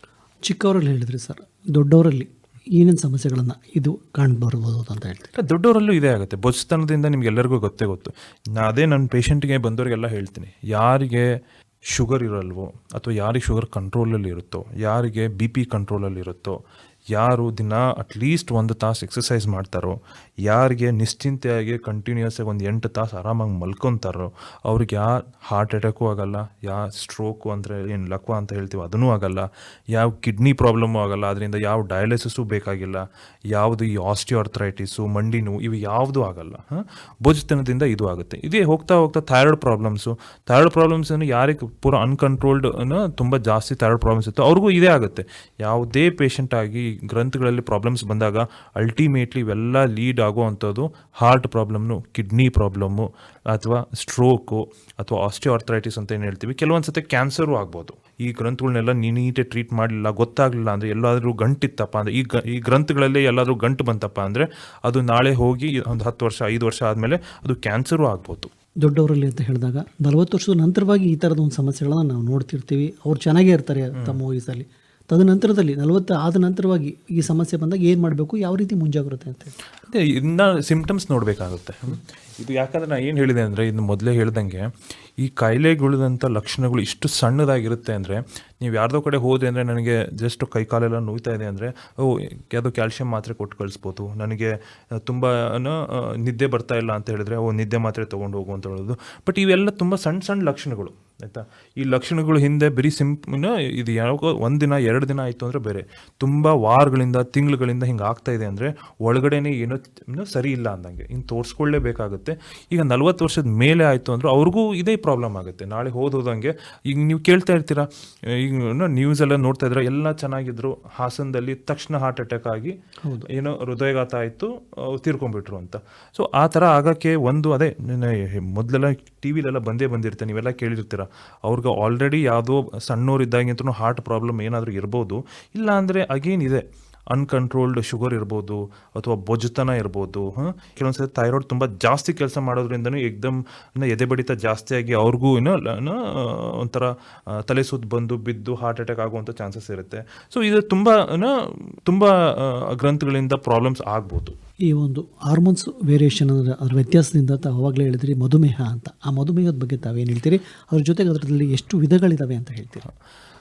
ಚಿಕ್ಕವರಲ್ಲಿ ಹೇಳಿದ್ರಿ ಸರ್, ದೊಡ್ಡವರಲ್ಲಿ. ಏನೇನು ಸಮಸ್ಯೆಗಳನ್ನು ಇದು ಕಾಣ್ಬರ್ಬೋದು ಅಂತ ಹೇಳ್ತೀನಿ ದೊಡ್ಡವರಲ್ಲೂ ಇದೇ ಆಗುತ್ತೆ. ಬೊಜ್ತನದಿಂದ ನಿಮ್ಗೆಲ್ಲರಿಗೂ ಗೊತ್ತೇ ಗೊತ್ತು. ನಾ ಅದೇ ನನ್ನ ಪೇಷಂಟ್ಗೆ ಬಂದವರಿಗೆಲ್ಲ ಹೇಳ್ತೀನಿ. ಯಾರಿಗೆ ಶುಗರ್ ಇರಲ್ವೋ, ಅಥವಾ ಯಾರಿಗೆ ಶುಗರ್ ಕಂಟ್ರೋಲಲ್ಲಿ ಇರುತ್ತೋ, ಯಾರಿಗೆ ಬಿ ಪಿ ಕಂಟ್ರೋಲಲ್ಲಿ ಇರುತ್ತೋ ಯಾರು ದಿನ ಅಟ್ಲೀಸ್ಟ್ ಒಂದು ತಾಸು ಎಕ್ಸಸೈಸ್ ಮಾಡ್ತಾರೋ, ಯಾರಿಗೆ ನಿಶ್ಚಿಂತೆಯಾಗಿ ಕಂಟಿನ್ಯೂಸ್ ಆಗಿ ಒಂದು ಎಂಟು ತಾಸು ಆರಾಮಾಗಿ ಮಲ್ಕೊತಾರೋ, ಅವ್ರಿಗೆ ಯಾ ಹಾರ್ಟ್ ಅಟ್ಯಾಕು ಆಗಲ್ಲ, ಯಾ ಸ್ಟ್ರೋಕು ಅಂದರೆ ಏನು ಲಕ್ವ ಅಂತ ಹೇಳ್ತೀವಿ ಅದೂ ಆಗಲ್ಲ, ಯಾವ ಕಿಡ್ನಿ ಪ್ರಾಬ್ಲಮ್ಮು ಆಗಲ್ಲ ಅದರಿಂದ ಯಾವ ಡಯಾಲಿಸಿಸು ಬೇಕಾಗಿಲ್ಲ, ಯಾವುದು ಈ ಆಸ್ಟಿಯೋಆರ್ಥರೈಟಿಸು ಮಂಡಿ ನೋವು, ಇವು ಯಾವುದೂ ಆಗಲ್ಲ, ಹಾಂ? ಭೋಜತನದಿಂದ ಇದು ಆಗುತ್ತೆ. ಇದೇ ಹೋಗ್ತಾ ಹೋಗ್ತಾ ಥೈರಾಯ್ಡ್ ಪ್ರಾಬ್ಲಮ್ಸು ಥೈರಾಯ್ಡ್ ಪ್ರಾಬ್ಲಮ್ಸ್ ಯಾರಿಗೆ ಪೂರ ಅನ್ಕಂಟ್ರೋಲ್ಡ್ ತುಂಬ ಜಾಸ್ತಿ ಥೈರಾಯ್ಡ್ ಪ್ರಾಬ್ಲಮ್ಸ್ ಇತ್ತು ಅವ್ರಿಗೂ ಇದೇ ಆಗುತ್ತೆ. ಯಾವುದೇ ಪೇಷಂಟ್ ಆಗಿ ಗ್ರಂಥಗಳಲ್ಲಿ ಪ್ರಾಬ್ಲಮ್ಸ್ ಬಂದಾಗ ಅಲ್ಟಿಮೇಟ್ಲಿ ಇವೆಲ್ಲ ಲೀಡ್ ಆಗುವಂಥದ್ದು ಹಾರ್ಟ್ ಪ್ರಾಬ್ಲಮ್ನು ಕಿಡ್ನಿ ಪ್ರಾಬ್ಲಮ್ಮು ಅಥವಾ ಸ್ಟ್ರೋಕು ಅಥವಾ ಆಸ್ಟಿಯೋಆರ್ಥರೈಟಿಸ್ ಅಂತ ಏನು ಹೇಳ್ತೀವಿ. ಕೆಲವೊಂದು ಸತಿ ಕ್ಯಾನ್ಸರು ಆಗ್ಬೋದು. ಈ ಗ್ರಂಥಗಳನ್ನೆಲ್ಲ ನೀಟೇ ಟ್ರೀಟ್ ಮಾಡಲಿಲ್ಲ, ಗೊತ್ತಾಗಲಿಲ್ಲ ಅಂದರೆ ಎಲ್ಲಾದರೂ ಗಂಟಿತ್ತಪ್ಪ ಅಂದರೆ, ಈ ಈ ಗ್ರಂಥಗಳಲ್ಲೇ ಎಲ್ಲಾದರೂ ಗಂಟು ಬಂತಪ್ಪ ಅಂದರೆ ಅದು ನಾಳೆ ಹೋಗಿ ಒಂದು ಹತ್ತು ವರ್ಷ, ಐದು ವರ್ಷ ಆದಮೇಲೆ ಅದು ಕ್ಯಾನ್ಸರು ಆಗ್ಬೋದು. ದೊಡ್ಡವರಲ್ಲಿ ಅಂತ ಹೇಳಿದಾಗ ನಲವತ್ತು ವರ್ಷದ ನಂತರವಾಗಿ ಈ ಥರದ ಒಂದು ಸಮಸ್ಯೆಗಳನ್ನು ನಾವು ನೋಡ್ತಿರ್ತೀವಿ. ಅವ್ರು ಚೆನ್ನಾಗೇ ಇರ್ತಾರೆ ತಮ್ಮ ವಯಸ್ಸಲ್ಲಿ. ತದನಂತರದಲ್ಲಿ ನಲವತ್ತು ಆದ ನಂತರವಾಗಿ ಈ ಸಮಸ್ಯೆ ಬಂದಾಗ ಏನು ಮಾಡಬೇಕು? ಯಾವ ರೀತಿ ಮುಂಜಾಗ್ರತೆ ಅಂತ ಅದೇ ಇನ್ನ ಸಿಂಪ್ಟಮ್ಸ್ ನೋಡಬೇಕಾಗುತ್ತೆ. ಇದು ಯಾಕಂದ್ರೆ ನಾನು ಏನು ಹೇಳಿದೆ ಅಂದರೆ ಇನ್ನು ಮೊದಲೇ ಹೇಳ್ದಂಗೆ ಈ ಕಾಯಿಲೆಗಳಂಥ ಲಕ್ಷಣಗಳು ಇಷ್ಟು ಸಣ್ಣದಾಗಿರುತ್ತೆ ಅಂದರೆ ನೀವು ಯಾರ್ದೋ ಕಡೆ ಹೋದೆ ಅಂದರೆ ನನಗೆ ಜಸ್ಟ್ ಕೈ ಕಾಲೆಲ್ಲ ನೋಯ್ತಾ ಇದೆ ಅಂದರೆ, ಓ, ಯಾವುದೋ ಕ್ಯಾಲ್ಶಿಯಂ ಮಾತ್ರೆ ಕೊಟ್ಟು ಕಳಿಸ್ಬೋದು. ನನಗೆ ತುಂಬ ನಿದ್ದೆ ಬರ್ತಾ ಇಲ್ಲ ಅಂತ ಹೇಳಿದ್ರೆ, ಓ, ನಿದ್ದೆ ಮಾತ್ರೆ ತೊಗೊಂಡು ಹೋಗು ಅಂತ ಹೇಳೋದು. ಬಟ್ ಇವೆಲ್ಲ ತುಂಬ ಸಣ್ಣ ಸಣ್ಣ ಲಕ್ಷಣಗಳು, ಆಯಿತಾ? ಈ ಲಕ್ಷಣಗಳು ಹಿಂದೆ ಬರೀ ಸಿಂಪ್ ಇದು ಯಾವಾಗ ದಿನ, ಎರಡು ದಿನ ಆಯಿತು ಅಂದರೆ ಬೇರೆ. ತುಂಬ ವಾರಗಳಿಂದ, ತಿಂಗಳುಗಳಿಂದ ಹಿಂಗೆ ಆಗ್ತಾ ಇದೆ ಅಂದರೆ ಒಳಗಡೆನೇ ಏನೋ ಏನೋ ಸರಿ ಇಲ್ಲ ಅಂದಂಗೆ. ಇನ್ನು ತೋರಿಸ್ಕೊಳ್ಳೇಬೇಕಾಗುತ್ತೆ. ಈಗ ನಲ್ವತ್ತು ವರ್ಷದ ಮೇಲೆ ಆಯಿತು ಅಂದರೂ ಅವ್ರಿಗೂ ಇದೇ ಪ್ರಾಬ್ಲಮ್ ಆಗುತ್ತೆ. ನಾಳೆ ಹೋದ ಹೋದಂಗೆ ಈಗ ನೀವು ಕೇಳ್ತಾ ಇರ್ತೀರಾ ಈಗ ನ್ಯೂಸ್ ಎಲ್ಲ ನೋಡ್ತಾ ಇದ್ರೆ ಎಲ್ಲ ಚೆನ್ನಾಗಿದ್ರು. ಹಾಸನದಲ್ಲಿ ತಕ್ಷಣ ಹಾರ್ಟ್ ಅಟ್ಯಾಕ್ ಆಗಿ ಏನೋ ಹೃದಯಘಾತ ಆಯಿತು ತೀರ್ಕೊಂಡ್ಬಿಟ್ರು ಅಂತ. ಸೊ ಆ ಥರ ಆಗೋಕ್ಕೆ ಒಂದು ಅದೇ ಮೊದಲೆಲ್ಲ ಟಿ ವಿಲೆಲ್ಲ ಬಂದೇ ಬಂದಿರುತ್ತೆ. ನೀವೆಲ್ಲ ಕೇಳಿರ್ತೀರ ಅವ್ರಿಗೆ ಆಲ್ರೆಡಿ ಯಾವುದೋ ಸಣ್ಣವರಿದ್ದಾಗಿಂತೂ ಹಾರ್ಟ್ ಪ್ರಾಬ್ಲಮ್ ಏನಾದರೂ ಇರ್ಬೋದು. ಇಲ್ಲ ಅಂದರೆ ಅಗೇನ್ ಇದೆ. ಅನ್ಕಂಟ್ರೋಲ್ಡ್ ಶುಗರ್ ಇರ್ಬೋದು ಅಥವಾ ಬೊಜ್ತನ ಇರ್ಬೋದು ಹಾಂ? ಕೆಲವೊಂದ್ಸಲ ಥೈರಾಯ್ಡ್ ತುಂಬ ಜಾಸ್ತಿ ಕೆಲಸ ಮಾಡೋದ್ರಿಂದನೂ ಏಕ್ದಮ್ ಇನ್ನು ಎದೆ ಬಡಿತ ಜಾಸ್ತಿಯಾಗಿ ಅವ್ರಿಗೂ ಏನೋ ಆ, ಒಂಥರ ತಲೆ ಸುತ್ತ ಬಂದು ಬಿದ್ದು ಹಾರ್ಟ್ ಅಟ್ಯಾಕ್ ಆಗುವಂಥ ಚಾನ್ಸಸ್ ಇರುತ್ತೆ. ಸೊ ಇದು ತುಂಬ ತುಂಬ ಗ್ರಂಥಗಳಿಂದ ಪ್ರಾಬ್ಲಮ್ಸ್ ಆಗ್ಬೋದು. ಈ ಒಂದು ಹಾರ್ಮೋನ್ಸ್ ವೇರಿಯೇಷನ್ ಅಂದರೆ ಅದ್ರ ವ್ಯತ್ಯಾಸದಿಂದ ತಾವು ಅವಾಗಲೇ ಹೇಳಿದ್ರಿ ಮಧುಮೇಹ ಅಂತ. ಆ ಮಧುಮೇಹದ ಬಗ್ಗೆ ತಾವೇನು ಹೇಳ್ತೀರಿ? ಅದ್ರ ಜೊತೆಗೆ ಅದರಲ್ಲಿ ಎಷ್ಟು ವಿಧಗಳಿದ್ದಾವೆ ಅಂತ ಹೇಳ್ತೀರಿ?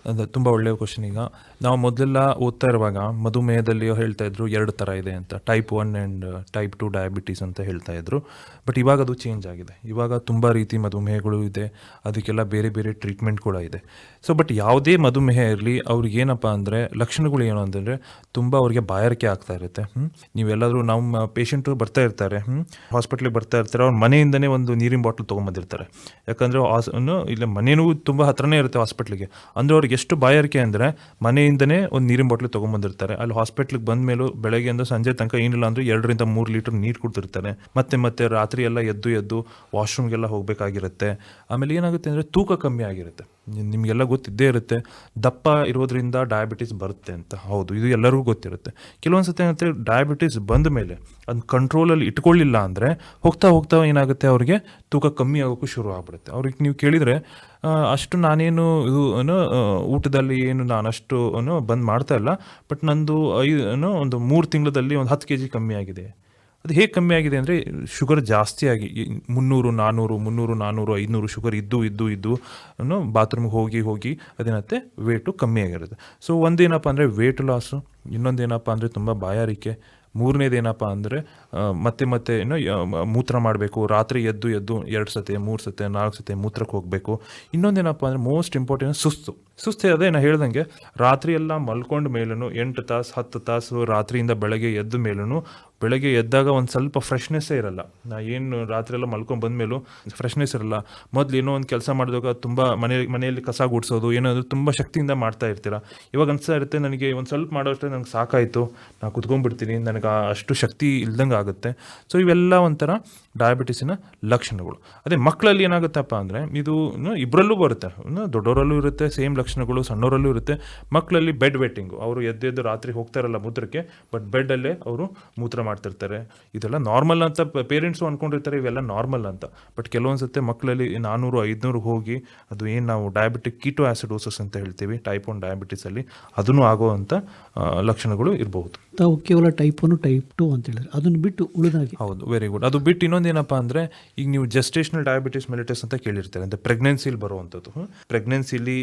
ಅದು ತುಂಬ ಒಳ್ಳೆಯ ಕ್ವಶನ್ ಈಗ. ನಾವು ಮೊದಲೆಲ್ಲ ಓದ್ತಾ ಇರುವಾಗ ಮಧುಮೇಹದಲ್ಲಿಯೋ ಹೇಳ್ತಾ ಇದ್ರು, ಎರಡು ಥರ ಇದೆ ಅಂತ. Type one and type two diabetes ಅಂತ ಹೇಳ್ತಾ ಇದ್ರು. ಬಟ್ ಇವಾಗ ಅದು ಚೇಂಜ್ ಆಗಿದೆ. ಇವಾಗ ತುಂಬ ರೀತಿ ಮಧುಮೇಹಗಳು ಇದೆ. ಅದಕ್ಕೆಲ್ಲ ಬೇರೆ ಬೇರೆ ಟ್ರೀಟ್ಮೆಂಟ್ ಕೂಡ ಇದೆ. ಸೊ ಬಟ್ ಯಾವುದೇ ಮಧುಮೇಹ ಇರಲಿ, ಅವ್ರಿಗೆ ಏನಪ್ಪ ಅಂದರೆ ಲಕ್ಷಣಗಳು ಏನು ಅಂತಂದರೆ ತುಂಬ ಅವ್ರಿಗೆ ಬಾಯಾರಿಕೆ ಆಗ್ತಾ ಇರುತ್ತೆ. ಹ್ಞೂ ನೀವೆಲ್ಲಾದರೂ ನಮ್ಮ ಪೇಷಂಟು ಬರ್ತಾ ಇರ್ತಾರೆ. ಹ್ಞೂ ಹಾಸ್ಪಿಟ್ಲಿಗೆ ಬರ್ತಾ ಇರ್ತಾರೆ. ಅವ್ರ ಮನೆಯಿಂದನೇ ಒಂದು ನೀರಿನ ಬಾಟ್ಲು ತೊಗೊಂಬಂದಿರ್ತಾರೆ. ಯಾಕಂದರೆ ಹಾಸ್ ಇಲ್ಲ ಮನೆಯೂ ತುಂಬ ಹತ್ರನೇ ಇರುತ್ತೆ ಹಾಸ್ಪಿಟ್ಲಿಗೆ ಅಂದರೆ ಅವ್ರಿಗೆ ಎಷ್ಟು ಬಾಯಾರಿಕೆ ಅಂದರೆ ಮನೆಯಿಂದನೇ ಒಂದು ನೀರಿನ ಬಾಟ್ಲು ತೊಗೊಂಬಂದಿರ್ತಾರೆ ಅಲ್ಲಿ ಹಾಸ್ಪಿಟ್ಲಿಗೆ ಬಂದ ಮೇಲೂ ಬೆಳಗ್ಗೆಯಿಂದ ಸಂಜೆ ತನಕ ಏನಿಲ್ಲ ಅಂದರೆ ಎರಡರಿಂದ ಮೂರು ಲೀಟರ್ ನೀರು ಕುಡ್ತಿರ್ತಾರೆ ಮತ್ತೆ ಮತ್ತೆ ರಾತ್ರಿ ಎಲ್ಲ ಎದ್ದು ಎದ್ದು ವಾಶ್ರೂಮ್ಗೆಲ್ಲ ಹೋಗಬೇಕಾಗಿರುತ್ತೆ. ಆಮೇಲೆ ಏನಾಗುತ್ತೆ ಅಂದರೆ ತೂಕ ಕಮ್ಮಿ ಆಗಿರುತ್ತೆ. ನಿಮಗೆಲ್ಲ ಗೊತ್ತಿದ್ದೇ ಇರುತ್ತೆ, ದಪ್ಪ ಇರೋದ್ರಿಂದ ಡಯಾಬಿಟಿಸ್ ಬರುತ್ತೆ ಅಂತ. ಹೌದು, ಇದು ಎಲ್ಲರಿಗೂ ಗೊತ್ತಿರುತ್ತೆ. ಕೆಲವೊಂದು ಸತಿ ಏನಾಗುತ್ತೆ ಡಯಾಬಿಟಿಸ್ ಬಂದ ಮೇಲೆ ಅದನ್ನ ಕಂಟ್ರೋಲಲ್ಲಿ ಇಟ್ಕೊಳ್ಳಿಲ್ಲ ಅಂದರೆ ಹೋಗ್ತಾ ಹೋಗ್ತಾ ಏನಾಗುತ್ತೆ, ಅವ್ರಿಗೆ ತೂಕ ಕಮ್ಮಿ ಆಗೋಕ್ಕೂ ಶುರು ಆಗ್ಬಿಡುತ್ತೆ. ಅವ್ರಿಗೆ ನೀವು ಕೇಳಿದರೆ ಅಷ್ಟು ನಾನೇನು ಇದು, ಏನು ಊಟದಲ್ಲಿ ಏನು ನಾನು ಅಷ್ಟು ಬಂದ್ ಮಾಡ್ತಾ ಇಲ್ಲ, ಬಟ್ ನಂದು ಐದು ಏನೋ, ಒಂದು ಮೂರು ತಿಂಗಳಲ್ಲಿ ಒಂದು ಹತ್ತು ಕೆ ಜಿ ಕಮ್ಮಿ ಆಗಿದೆ. ಅದು ಹೇಗೆ ಕಮ್ಮಿ ಆಗಿದೆ ಅಂದರೆ ಶುಗರ್ ಜಾಸ್ತಿ ಆಗಿ ಈ ಮುನ್ನೂರು ನಾನ್ನೂರು ಮುನ್ನೂರು ನಾನ್ನೂರು ಐದುನೂರು ಶುಗರ್ ಇದ್ದು ಇದ್ದು ಇದ್ದು ಬಾತ್ರೂಮ್ಗೆ ಹೋಗಿ ಹೋಗಿ ಅದೇನತ್ತೆ ವೇಟು ಕಮ್ಮಿ ಆಗಿರುತ್ತೆ. ಸೊ ಒಂದೇನಪ್ಪ ಅಂದರೆ ವೇಟ್ ಲಾಸು ಇನ್ನೊಂದೇನಪ್ಪ ಅಂದರೆ ತುಂಬ ಬಾಯಾರಿಕೆ, ಮೂರನೇದೇನಪ್ಪ ಅಂದರೆ ಮತ್ತೆ ಮತ್ತೆ ಏನು ಮೂತ್ರ ಮಾಡಬೇಕು, ರಾತ್ರಿ ಎದ್ದು ಎದ್ದು, ಎರಡು ಸತೆ, ಮೂರು ಸತೆ, ನಾಲ್ಕು ಸತಿ ಮೂತ್ರಕ್ಕೆ ಹೋಗಬೇಕು. ಇನ್ನೊಂದೇನಪ್ಪ ಅಂದರೆ ಮೋಸ್ಟ್ ಇಂಪಾರ್ಟೆಂಟ್ ಸುಸ್ತು. ಸುಸ್ತು ಅದೇ ನಾ ಹೇಳ್ದಂಗೆ ರಾತ್ರಿ ಎಲ್ಲ ಮಲ್ಕೊಂಡ ಮೇಲೂ ಎಂಟು ತಾಸು, ಹತ್ತು ತಾಸು ರಾತ್ರಿಯಿಂದ ಬೆಳಗ್ಗೆ ಎದ್ದ ಮೇಲೂ ಬೆಳಗ್ಗೆ ಎದ್ದಾಗ ಒಂದು ಸ್ವಲ್ಪ ಫ್ರೆಶ್ನೆಸ್ಸೇ ಇರಲ್ಲ. ನಾ ಏನು ರಾತ್ರಿ ಎಲ್ಲ ಮಲ್ಕೊಂಡು ಬಂದಮೇಲೂ ಫ್ರೆಶ್ನೆಸ್ ಇರಲ್ಲ. ಮೊದಲು ಏನೋ ಒಂದು ಕೆಲಸ ಮಾಡಿದಾಗ ತುಂಬ ಮನೆ, ಮನೆಯಲ್ಲಿ ಕಸ ಗುಡಿಸೋದು ಏನಾದರೂ ತುಂಬ ಶಕ್ತಿಯಿಂದ ಮಾಡ್ತಾ ಇರ್ತೀರ. ಇವಾಗ ಅನಿಸ್ತಾ ಇರುತ್ತೆ ನನಗೆ ಒಂದು ಸ್ವಲ್ಪ ಮಾಡೋಷ್ಟೇ ನನಗೆ ಸಾಕಾಯಿತು. ನಾ ಕುತ್ಕೊಂಡ್ಬಿಡ್ತೀನಿ, ನನಗೆ ಅಷ್ಟು ಶಕ್ತಿ ಇಲ್ದಂಗೆ ಆಗುತ್ತೆ. ಸೊ ಇವೆಲ್ಲ ಒಂಥರ ಡಯಾಬಿಟಿಸಿನ ಲಕ್ಷಣಗಳು. ಅದೇ ಮಕ್ಕಳಲ್ಲಿ ಏನಾಗುತ್ತಪ್ಪ ಅಂದರೆ ಇದು ಇಬ್ಬರಲ್ಲೂ ಬರುತ್ತೆ. ದೊಡ್ಡವರಲ್ಲೂ ಇರುತ್ತೆ ಸೇಮ್ ಲಕ್ಷಣಗಳು ಸಣ್ಣವರಲ್ಲೂ ಇರುತ್ತೆ. ಮಕ್ಕಳಲ್ಲಿ ಬೆಡ್ ವೆಟ್ಟಿಂಗು ಅವರು ಎದ್ದೆದ್ದು ರಾತ್ರಿ ಹೋಗ್ತಾರಲ್ಲ ಮೂತ್ರಕ್ಕೆ ಬಟ್ ಬೆಡ್ಡಲ್ಲೇ ಅವರು ಮೂತ್ರ ಮಾಡ್ತಿರ್ತಾರೆ. ಇದೆಲ್ಲ ನಾರ್ಮಲ್ ಅಂತ ಪೇರೆಂಟ್ಸು ಅಂದ್ಕೊಂಡಿರ್ತಾರೆ ಇವೆಲ್ಲ ನಾರ್ಮಲ್ ಅಂತ. ಬಟ್ ಕೆಲವೊಂದು ಸತ್ತೆ ಮಕ್ಕಳಲ್ಲಿ ನಾನ್ನೂರು ಐದುನೂರು ಹೋಗಿ ಅದು ಏನು ನಾವು ಡಯಾಬಿಟಿಕ್ ಕೀಟೋ ಆ್ಯಸಿಡೋಸಸ್ ಅಂತ ಹೇಳ್ತೀವಿ ಟೈಪ್ ಒನ್ ಡಯಾಬಿಟಿಸಲ್ಲಿ ಅದನ್ನು ಆಗುವಂಥ ಲಕ್ಷಣಗಳು ಇರಬಹುದು ತಾವು ಕೇವಲ ಟೈಪ್ ಒನ್ ಟೈಪ್ ಟು ಅಂತ ಹೇಳಿದ್ರೆ ಅದನ್ನು ಬಿಟ್ಟು ಉಳಿದಾಗಿ. ಹೌದು ವೆರಿ ಗುಡ್. ಅದು ಬಿಟ್ಟು ಇನ್ನೊಂದೇನಪ್ಪ ಅಂದರೆ, ಈಗ ನೀವು ಜಸ್ಟೇಷನಲ್ ಡಯಾಬಿಟಿಸ್ ಮೆಲಿಟಸ್ ಅಂತ ಕೇಳಿರ್ತಾರೆ, ಅಂದರೆ ಪ್ರೆಗ್ನೆನ್ಸಿಲಿ ಬರುವಂಥದ್ದು. ಪ್ರೆಗ್ನೆನ್ಸಿಲಿ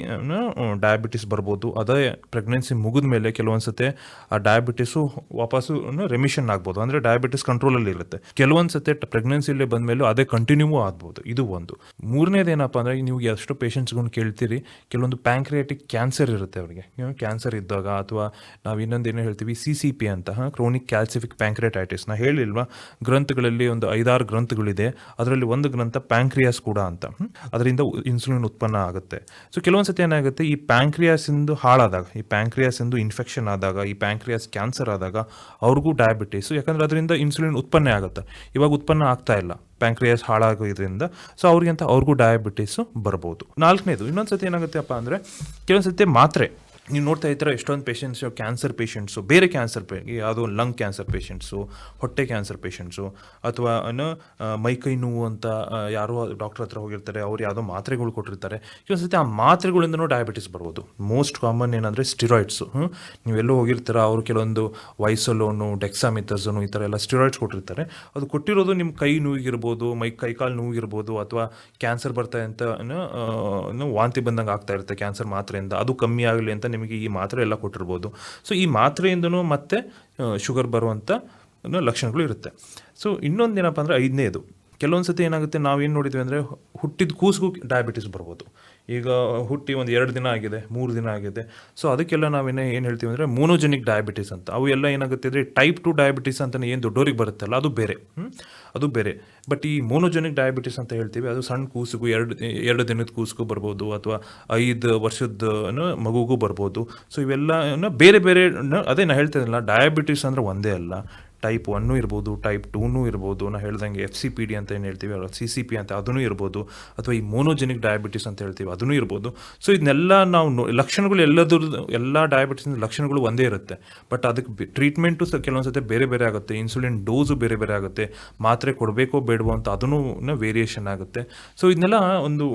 ಡಯಾಬಿಟಿಸ್ ಬರ್ಬೋದು. ಅದೇ ಪ್ರೆಗ್ನೆನ್ಸಿ ಮುಗಿದ ಮೇಲೆ ಕೆಲವೊಂದ್ಸತಿ ಆ ಡಯಾಬಿಟಿಸು ವಾಪಸ್ಸು ರೆಮಿಷನ್ ಆಗ್ಬೋದು. ಅಂದರೆ ಡಯಾಬಿಟಿಸ್ ಕಂಟ್ರೋಲಲ್ಲಿ ಇರುತ್ತೆ. ಕೆಲವೊಂದು ಸತೆ ಬಂದ ಮೇಲೆ ಅದೇ ಕಂಟಿನ್ಯೂ ಆಗ್ಬೋದು. ಇದು ಒಂದು. ಮೂರನೇದೇನಪ್ಪ ಅಂದರೆ, ನೀವು ಎಷ್ಟು ಪೇಷಂಟ್ಸ್ಗಳನ್ನ ಕೇಳ್ತೀರಿ, ಕೆಲವೊಂದು ಪ್ಯಾಂಕ್ರಿಯಾಟಿಕ್ ಕ್ಯಾನ್ಸರ್ ಇರುತ್ತೆ ಅವರಿಗೆ. ಕ್ಯಾನ್ಸರ್ ಇದ್ದಾಗ ಅಥವಾ ನಾವು ಇನ್ನೊಂದು ಏನು ಹೇಳ್ತೀವಿ ಸಿ ಸಿ ಪಿ ಅಂತ ಕ್ರೋನಿಕ್ ಕ್ಯಾಲ್ಸಿಫಿಕ್ ಪ್ಯಾಂಕ್ರಿಯಾಟೈಟಿಸ್ ನಾ ಹೇಳಿಲ್ವಾ, ಗ್ರಂಥಗಳಲ್ಲಿ ಒಂದು ಐದಾರು ಗ್ರಂಥಗಳಿದೆ. ಅದರಲ್ಲಿ ಒಂದು ಗ್ರಂಥ ಪ್ಯಾಂಕ್ರಿಯಾಸ್ ಕೂಡ ಅಂತ. ಅದರಿಂದ ಇನ್ಸುಲಿನ್ ಉತ್ಪನ್ನ ಆಗುತ್ತೆ. ಸೊ ಕೆಲವೊಂದು ಸತಿ ಏನಾಗುತ್ತೆ, ಈ ಪ್ಯಾಂಕ್ರಿಯಾಸಿಂದು ಹಾಳಾದಾಗ, ಈ ಪ್ಯಾಂಕ್ರಿಯಾಸಿಂದು ಇನ್ಫೆಕ್ಷನ್ ಆದಾಗ, ಈ ಪ್ಯಾಂಕ್ರಿಯಾಸ್ ಕ್ಯಾನ್ಸರ್ ಆದಾಗ ಅವ್ರಿಗೂ ಡಯಾಬಿಟೀಸು ಯಾಕಂದ್ರೆ ಅದರಿಂದ ಇನ್ಸುಲಿನ್ ಉತ್ಪನ್ನ ಆಗುತ್ತೆ. ಇವಾಗ ಉತ್ಪನ್ನ ಆಗ್ತಾ ಇಲ್ಲ. ಪ್ಯಾಂಕ್ರಿಯಾಸ್ ಹಾಳಾಗೋದ್ರಿಂದ. ಸೊ ಅವ್ರಿಗೆ ಅಂತ ಅವ್ರಿಗೂ ಡಯಾಬಿಟೀಸು ಬರ್ಬೋದು. ನಾಲ್ಕನೇದು, ಇನ್ನೊಂದು ಸತಿ ಏನಾಗುತ್ತೆಪ್ಪ ಅಂದರೆ, ಕೆಲವೊಂದು ಸತಿ ಮಾತ್ರೆ. ನೀವು ನೋಡ್ತಾ ಇದ್ದೀರ ಎಷ್ಟೊಂದು ಪೇಷೆಂಟ್ಸ್ ಕ್ಯಾನ್ಸರ್ ಪೇಷೆಂಟ್ಸು ಬೇರೆ ಕ್ಯಾನ್ಸರ್ ಪೇ ಯಾವುದೋ ಲಂಗ್ ಕ್ಯಾನ್ಸರ್ ಪೇಷೆಂಟ್ಸು ಹೊಟ್ಟೆ ಕ್ಯಾನ್ಸರ್ ಪೇಷೆಂಟ್ಸು ಅಥವಾ ಏನು ಮೈಕೈ ನೋವು ಅಂತ ಯಾರೋ ಡಾಕ್ಟರ್ ಹತ್ರ ಹೋಗಿರ್ತಾರೆ, ಅವ್ರು ಯಾವುದೋ ಮಾತ್ರೆಗಳು ಕೊಟ್ಟಿರ್ತಾರೆ. ಸತಿ ಆ ಮಾತ್ರೆಗಳಿಂದನೂ ಡಯಾಬಿಟಿಸ್ ಬರ್ಬೋದು. ಮೋಸ್ಟ್ ಕಾಮನ್ ಏನಂದರೆ ಸ್ಟಿರಾಯ್ಡ್ಸು ನೀವೆಲ್ಲೋ ಹೋಗಿರ್ತೀರ, ಅವರು ಕೆಲವೊಂದು ವೈಸಲೋನು ಡೆಕ್ಸಾಮಿಥಸೋನು ಈ ಥರ ಎಲ್ಲ ಸ್ಟಿರಾಯ್ಡ್ಸ್ ಕೊಟ್ಟಿರ್ತಾರೆ. ಅದು ಕೊಟ್ಟಿರೋದು ನಿಮ್ಮ ಕೈ ನೋವಿಗಿರ್ಬೋದು, ಮೈ, ಕೈ ಕಾಲು ನೋವಿಗಿರ್ಬೋದು, ಅಥವಾ ಕ್ಯಾನ್ಸರ್ ಬರ್ತಾ ಅಂತ ವಾಂತಿ ಬಂದಂಗೆ ಆಗ್ತಾ ಇರುತ್ತೆ ಕ್ಯಾನ್ಸರ್ ಮಾತ್ರೆಯಿಂದ. ಅದು ಕಮ್ಮಿ ಆಗಲಿ ಅಂತ ನಿಮಗೆ ಈ ಮಾತ್ರೆ ಎಲ್ಲ ಕೊಟ್ಟಿರ್ಬೋದು. ಸೊ ಈ ಮಾತ್ರೆಯಿಂದನೂ ಮತ್ತೆ ಶುಗರ್ ಬರುವಂಥ ಲಕ್ಷಣಗಳು ಇರುತ್ತೆ. ಸೊ ಇನ್ನೊಂದೇನಪ್ಪ ಅಂದರೆ ಐದನೇದು. ಕೆಲವೊಂದು ಸತಿ ಏನಾಗುತ್ತೆ, ನಾವೇನು ನೋಡಿದ್ವಿ ಅಂದರೆ ಹುಟ್ಟಿದ ಕೂಸಿಗೂ ಡಯಾಬಿಟಿಸ್ ಬರ್ಬೋದು. ಈಗ ಹುಟ್ಟಿ ಒಂದು ಎರಡು ದಿನ ಆಗಿದೆ, ಮೂರು ದಿನ ಆಗಿದೆ. ಸೊ ಅದಕ್ಕೆಲ್ಲ ನಾವೇನೇ ಏನು ಹೇಳ್ತೀವಿ ಅಂದರೆ ಮೋನೋಜೆನಿಕ್ ಡಯಾಬಿಟಿಸ್ ಅಂತ. ಅವು ಎಲ್ಲ ಏನಾಗುತ್ತೆ ಅಂದರೆ ಟೈಪ್ ಟು ಡಯಾಬಿಟಿಸ್ ಅಂತಲೇ ಏನು ದೊಡ್ಡೋರಿಗೆ ಬರುತ್ತಲ್ಲ, ಅದು ಬೇರೆ. ಅದು ಬೇರೆ. ಬಟ್ ಈ ಮೋನೋಜೆನಿಕ್ ಡಯಾಬಿಟಿಸ್ ಅಂತ ಹೇಳ್ತೀವಿ, ಅದು ಸಣ್ಣ ಕೂಸಿಗೂ ಎರಡು ಎರಡು ದಿನದ ಕೂಸಿಗೂ ಬರ್ಬೋದು, ಅಥವಾ ಐದು ವರ್ಷದ ಮಗುಗೂ ಬರ್ಬೋದು. ಸೊ ಇವೆಲ್ಲ ಬೇರೆ ಬೇರೆ ಅದೇ ನಾನು ಹೇಳ್ತಾ ಇದ್ದಲ್ಲ ಡಯಾಬಿಟಿಸ್ ಅಂದರೆ ಒಂದೇ ಅಲ್ಲ. ಟೈಪ್ ಒನ್ನು ಇರ್ಬೋದು, ಟೈಪ್ ಟೂನೂ ಇರ್ಬೋದು, ನಾ ಹೇಳ್ದಂಗೆ ಎಫ್ ಸಿ ಪಿ ಡಿ ಅಂತ ಏನು ಹೇಳ್ತೀವಿ ಸಿ ಸಿ ಪಿ ಅಂತ ಅದನ್ನು ಇರ್ಬೋದು, ಅಥವಾ ಈ ಮೋನೋಜೆನಿಕ್ ಡಯಾಬಿಟಿಸ್ ಅಂತ ಹೇಳ್ತೀವಿ ಅದನ್ನು ಇರ್ಬೋದು. ಸೊ ಇದನ್ನೆಲ್ಲ ನಾವು ಲಕ್ಷಣಗಳು ಎಲ್ಲದ್ರದ್ದು, ಎಲ್ಲ ಡಯಾಬಿಟಿಸ್ ಲಕ್ಷಣಗಳು ಒಂದೇ ಇರುತ್ತೆ. ಬಟ್ ಅದಕ್ಕೆ ಟ್ರೀಟ್ಮೆಂಟು ಸಹ ಕೆಲವೊಂದು ಸತಿ ಬೇರೆ ಬೇರೆ ಆಗುತ್ತೆ ಇನ್ಸುಲಿನ್ ಡೋಸು ಬೇರೆ ಬೇರೆ ಆಗುತ್ತೆ, ಮಾತ್ರೆ ಕೊಡಬೇಕೋ ಬೇಡವೋ ಅಂತ ಅದನ್ನು ವೇರಿಯೇಷನ್ ಆಗುತ್ತೆ. ಸೊ ಇದನ್ನೆಲ್ಲ ಒಂದು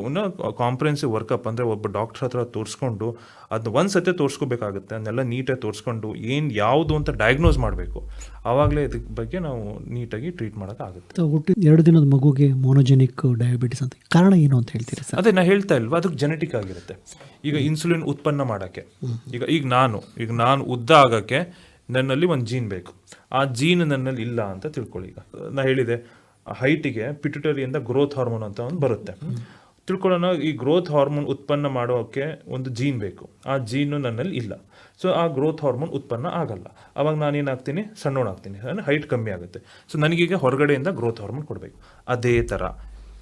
ಕಾಂಪ್ರೆನ್ಸಿವ್ ವರ್ಕಪ್ ಅಂದರೆ ಒಬ್ಬ ಡಾಕ್ಟರ್ ಹತ್ರ ತೋರಿಸ್ಕೊಂಡು ಅದನ್ನ ಒಂದು ಸತಿ ತೋರಿಸ್ಕೋಬೇಕಾಗುತ್ತೆ, ಅದನ್ನೆಲ್ಲ ನೀಟಾಗಿ ತೋರಿಸ್ಕೊಂಡು ಏನು ಯಾವುದು ಅಂತ ಡಯಾಗ್ನೋಸ್ ಮಾಡಬೇಕು. ಆವಾಗಲೇ ಇದಕ್ಕೆ ಬಗ್ಗೆ ನಾವು ನೀಟಾಗಿ ಟ್ರೀಟ್ ಮಾಡೋಕ್ಕಾಗುತ್ತೆ. ಆಗುತ್ತೆ ಹುಟ್ಟಿ ಎರಡು ದಿನದ ಮಗುಗೆ ಮೋನೋಜೆನಿಕ್ ಡಯಾಬಿಟಿಸ್ ಅಂತ. ಕಾರಣ ಏನು ಅಂತ ಹೇಳ್ತೀರಿ ಸರ್? ಅದೇ ನಾ ಹೇಳ್ತಾ ಇಲ್ವಾ ಅದಕ್ಕೆ ಜೆನೆಟಿಕ್ ಆಗಿರುತ್ತೆ. ಈಗ ಇನ್ಸುಲಿನ್ ಉತ್ಪನ್ನ ಮಾಡೋಕ್ಕೆ. ಈಗ ಈಗ ನಾನು ಈಗ ನಾನು ಉದ್ದ ಆಗೋಕ್ಕೆ ನನ್ನಲ್ಲಿ ಒಂದು ಜೀನ್ ಬೇಕು. ಆ ಜೀನ್ ನನ್ನಲ್ಲಿ ಇಲ್ಲ ಅಂತ ತಿಳ್ಕೊಳ್ಳಿ ಈಗ. ನಾ ಹೇಳಿದೆ ಹೈಟಿಗೆ ಪಿಟ್ಯುಟರಿಯಿಂದ ಗ್ರೋತ್ ಹಾರ್ಮೋನ್ ಅಂತ ಒಂದು ಬರುತ್ತೆ. ತಿಳ್ಕೊಳ್ಳೋಣ, ಈ ಗ್ರೋತ್ ಹಾರ್ಮೋನ್ ಉತ್ಪನ್ನ ಮಾಡೋಕ್ಕೆ ಒಂದು ಜೀನ್ ಬೇಕು. ಆ ಜೀನು ನನ್ನಲ್ಲಿ ಇಲ್ಲ. ಸೊ ಆ ಗ್ರೋತ್ ಹಾರ್ಮೋನ್ ಉತ್ಪನ್ನ ಆಗಲ್ಲ. ಅವಾಗ ನಾನೇನಾಗ್ತೀನಿ ಸಣ್ಣೋಣಾಗ್ತೀನಿ ಅಂದರೆ ಹೈಟ್ ಕಮ್ಮಿ ಆಗುತ್ತೆ. ಸೊ ನನಗೀಗ ಹೊರಗಡೆಯಿಂದ ಗ್ರೋತ್ ಹಾರ್ಮೋನ್ ಕೊಡಬೇಕು. ಅದೇ ಥರ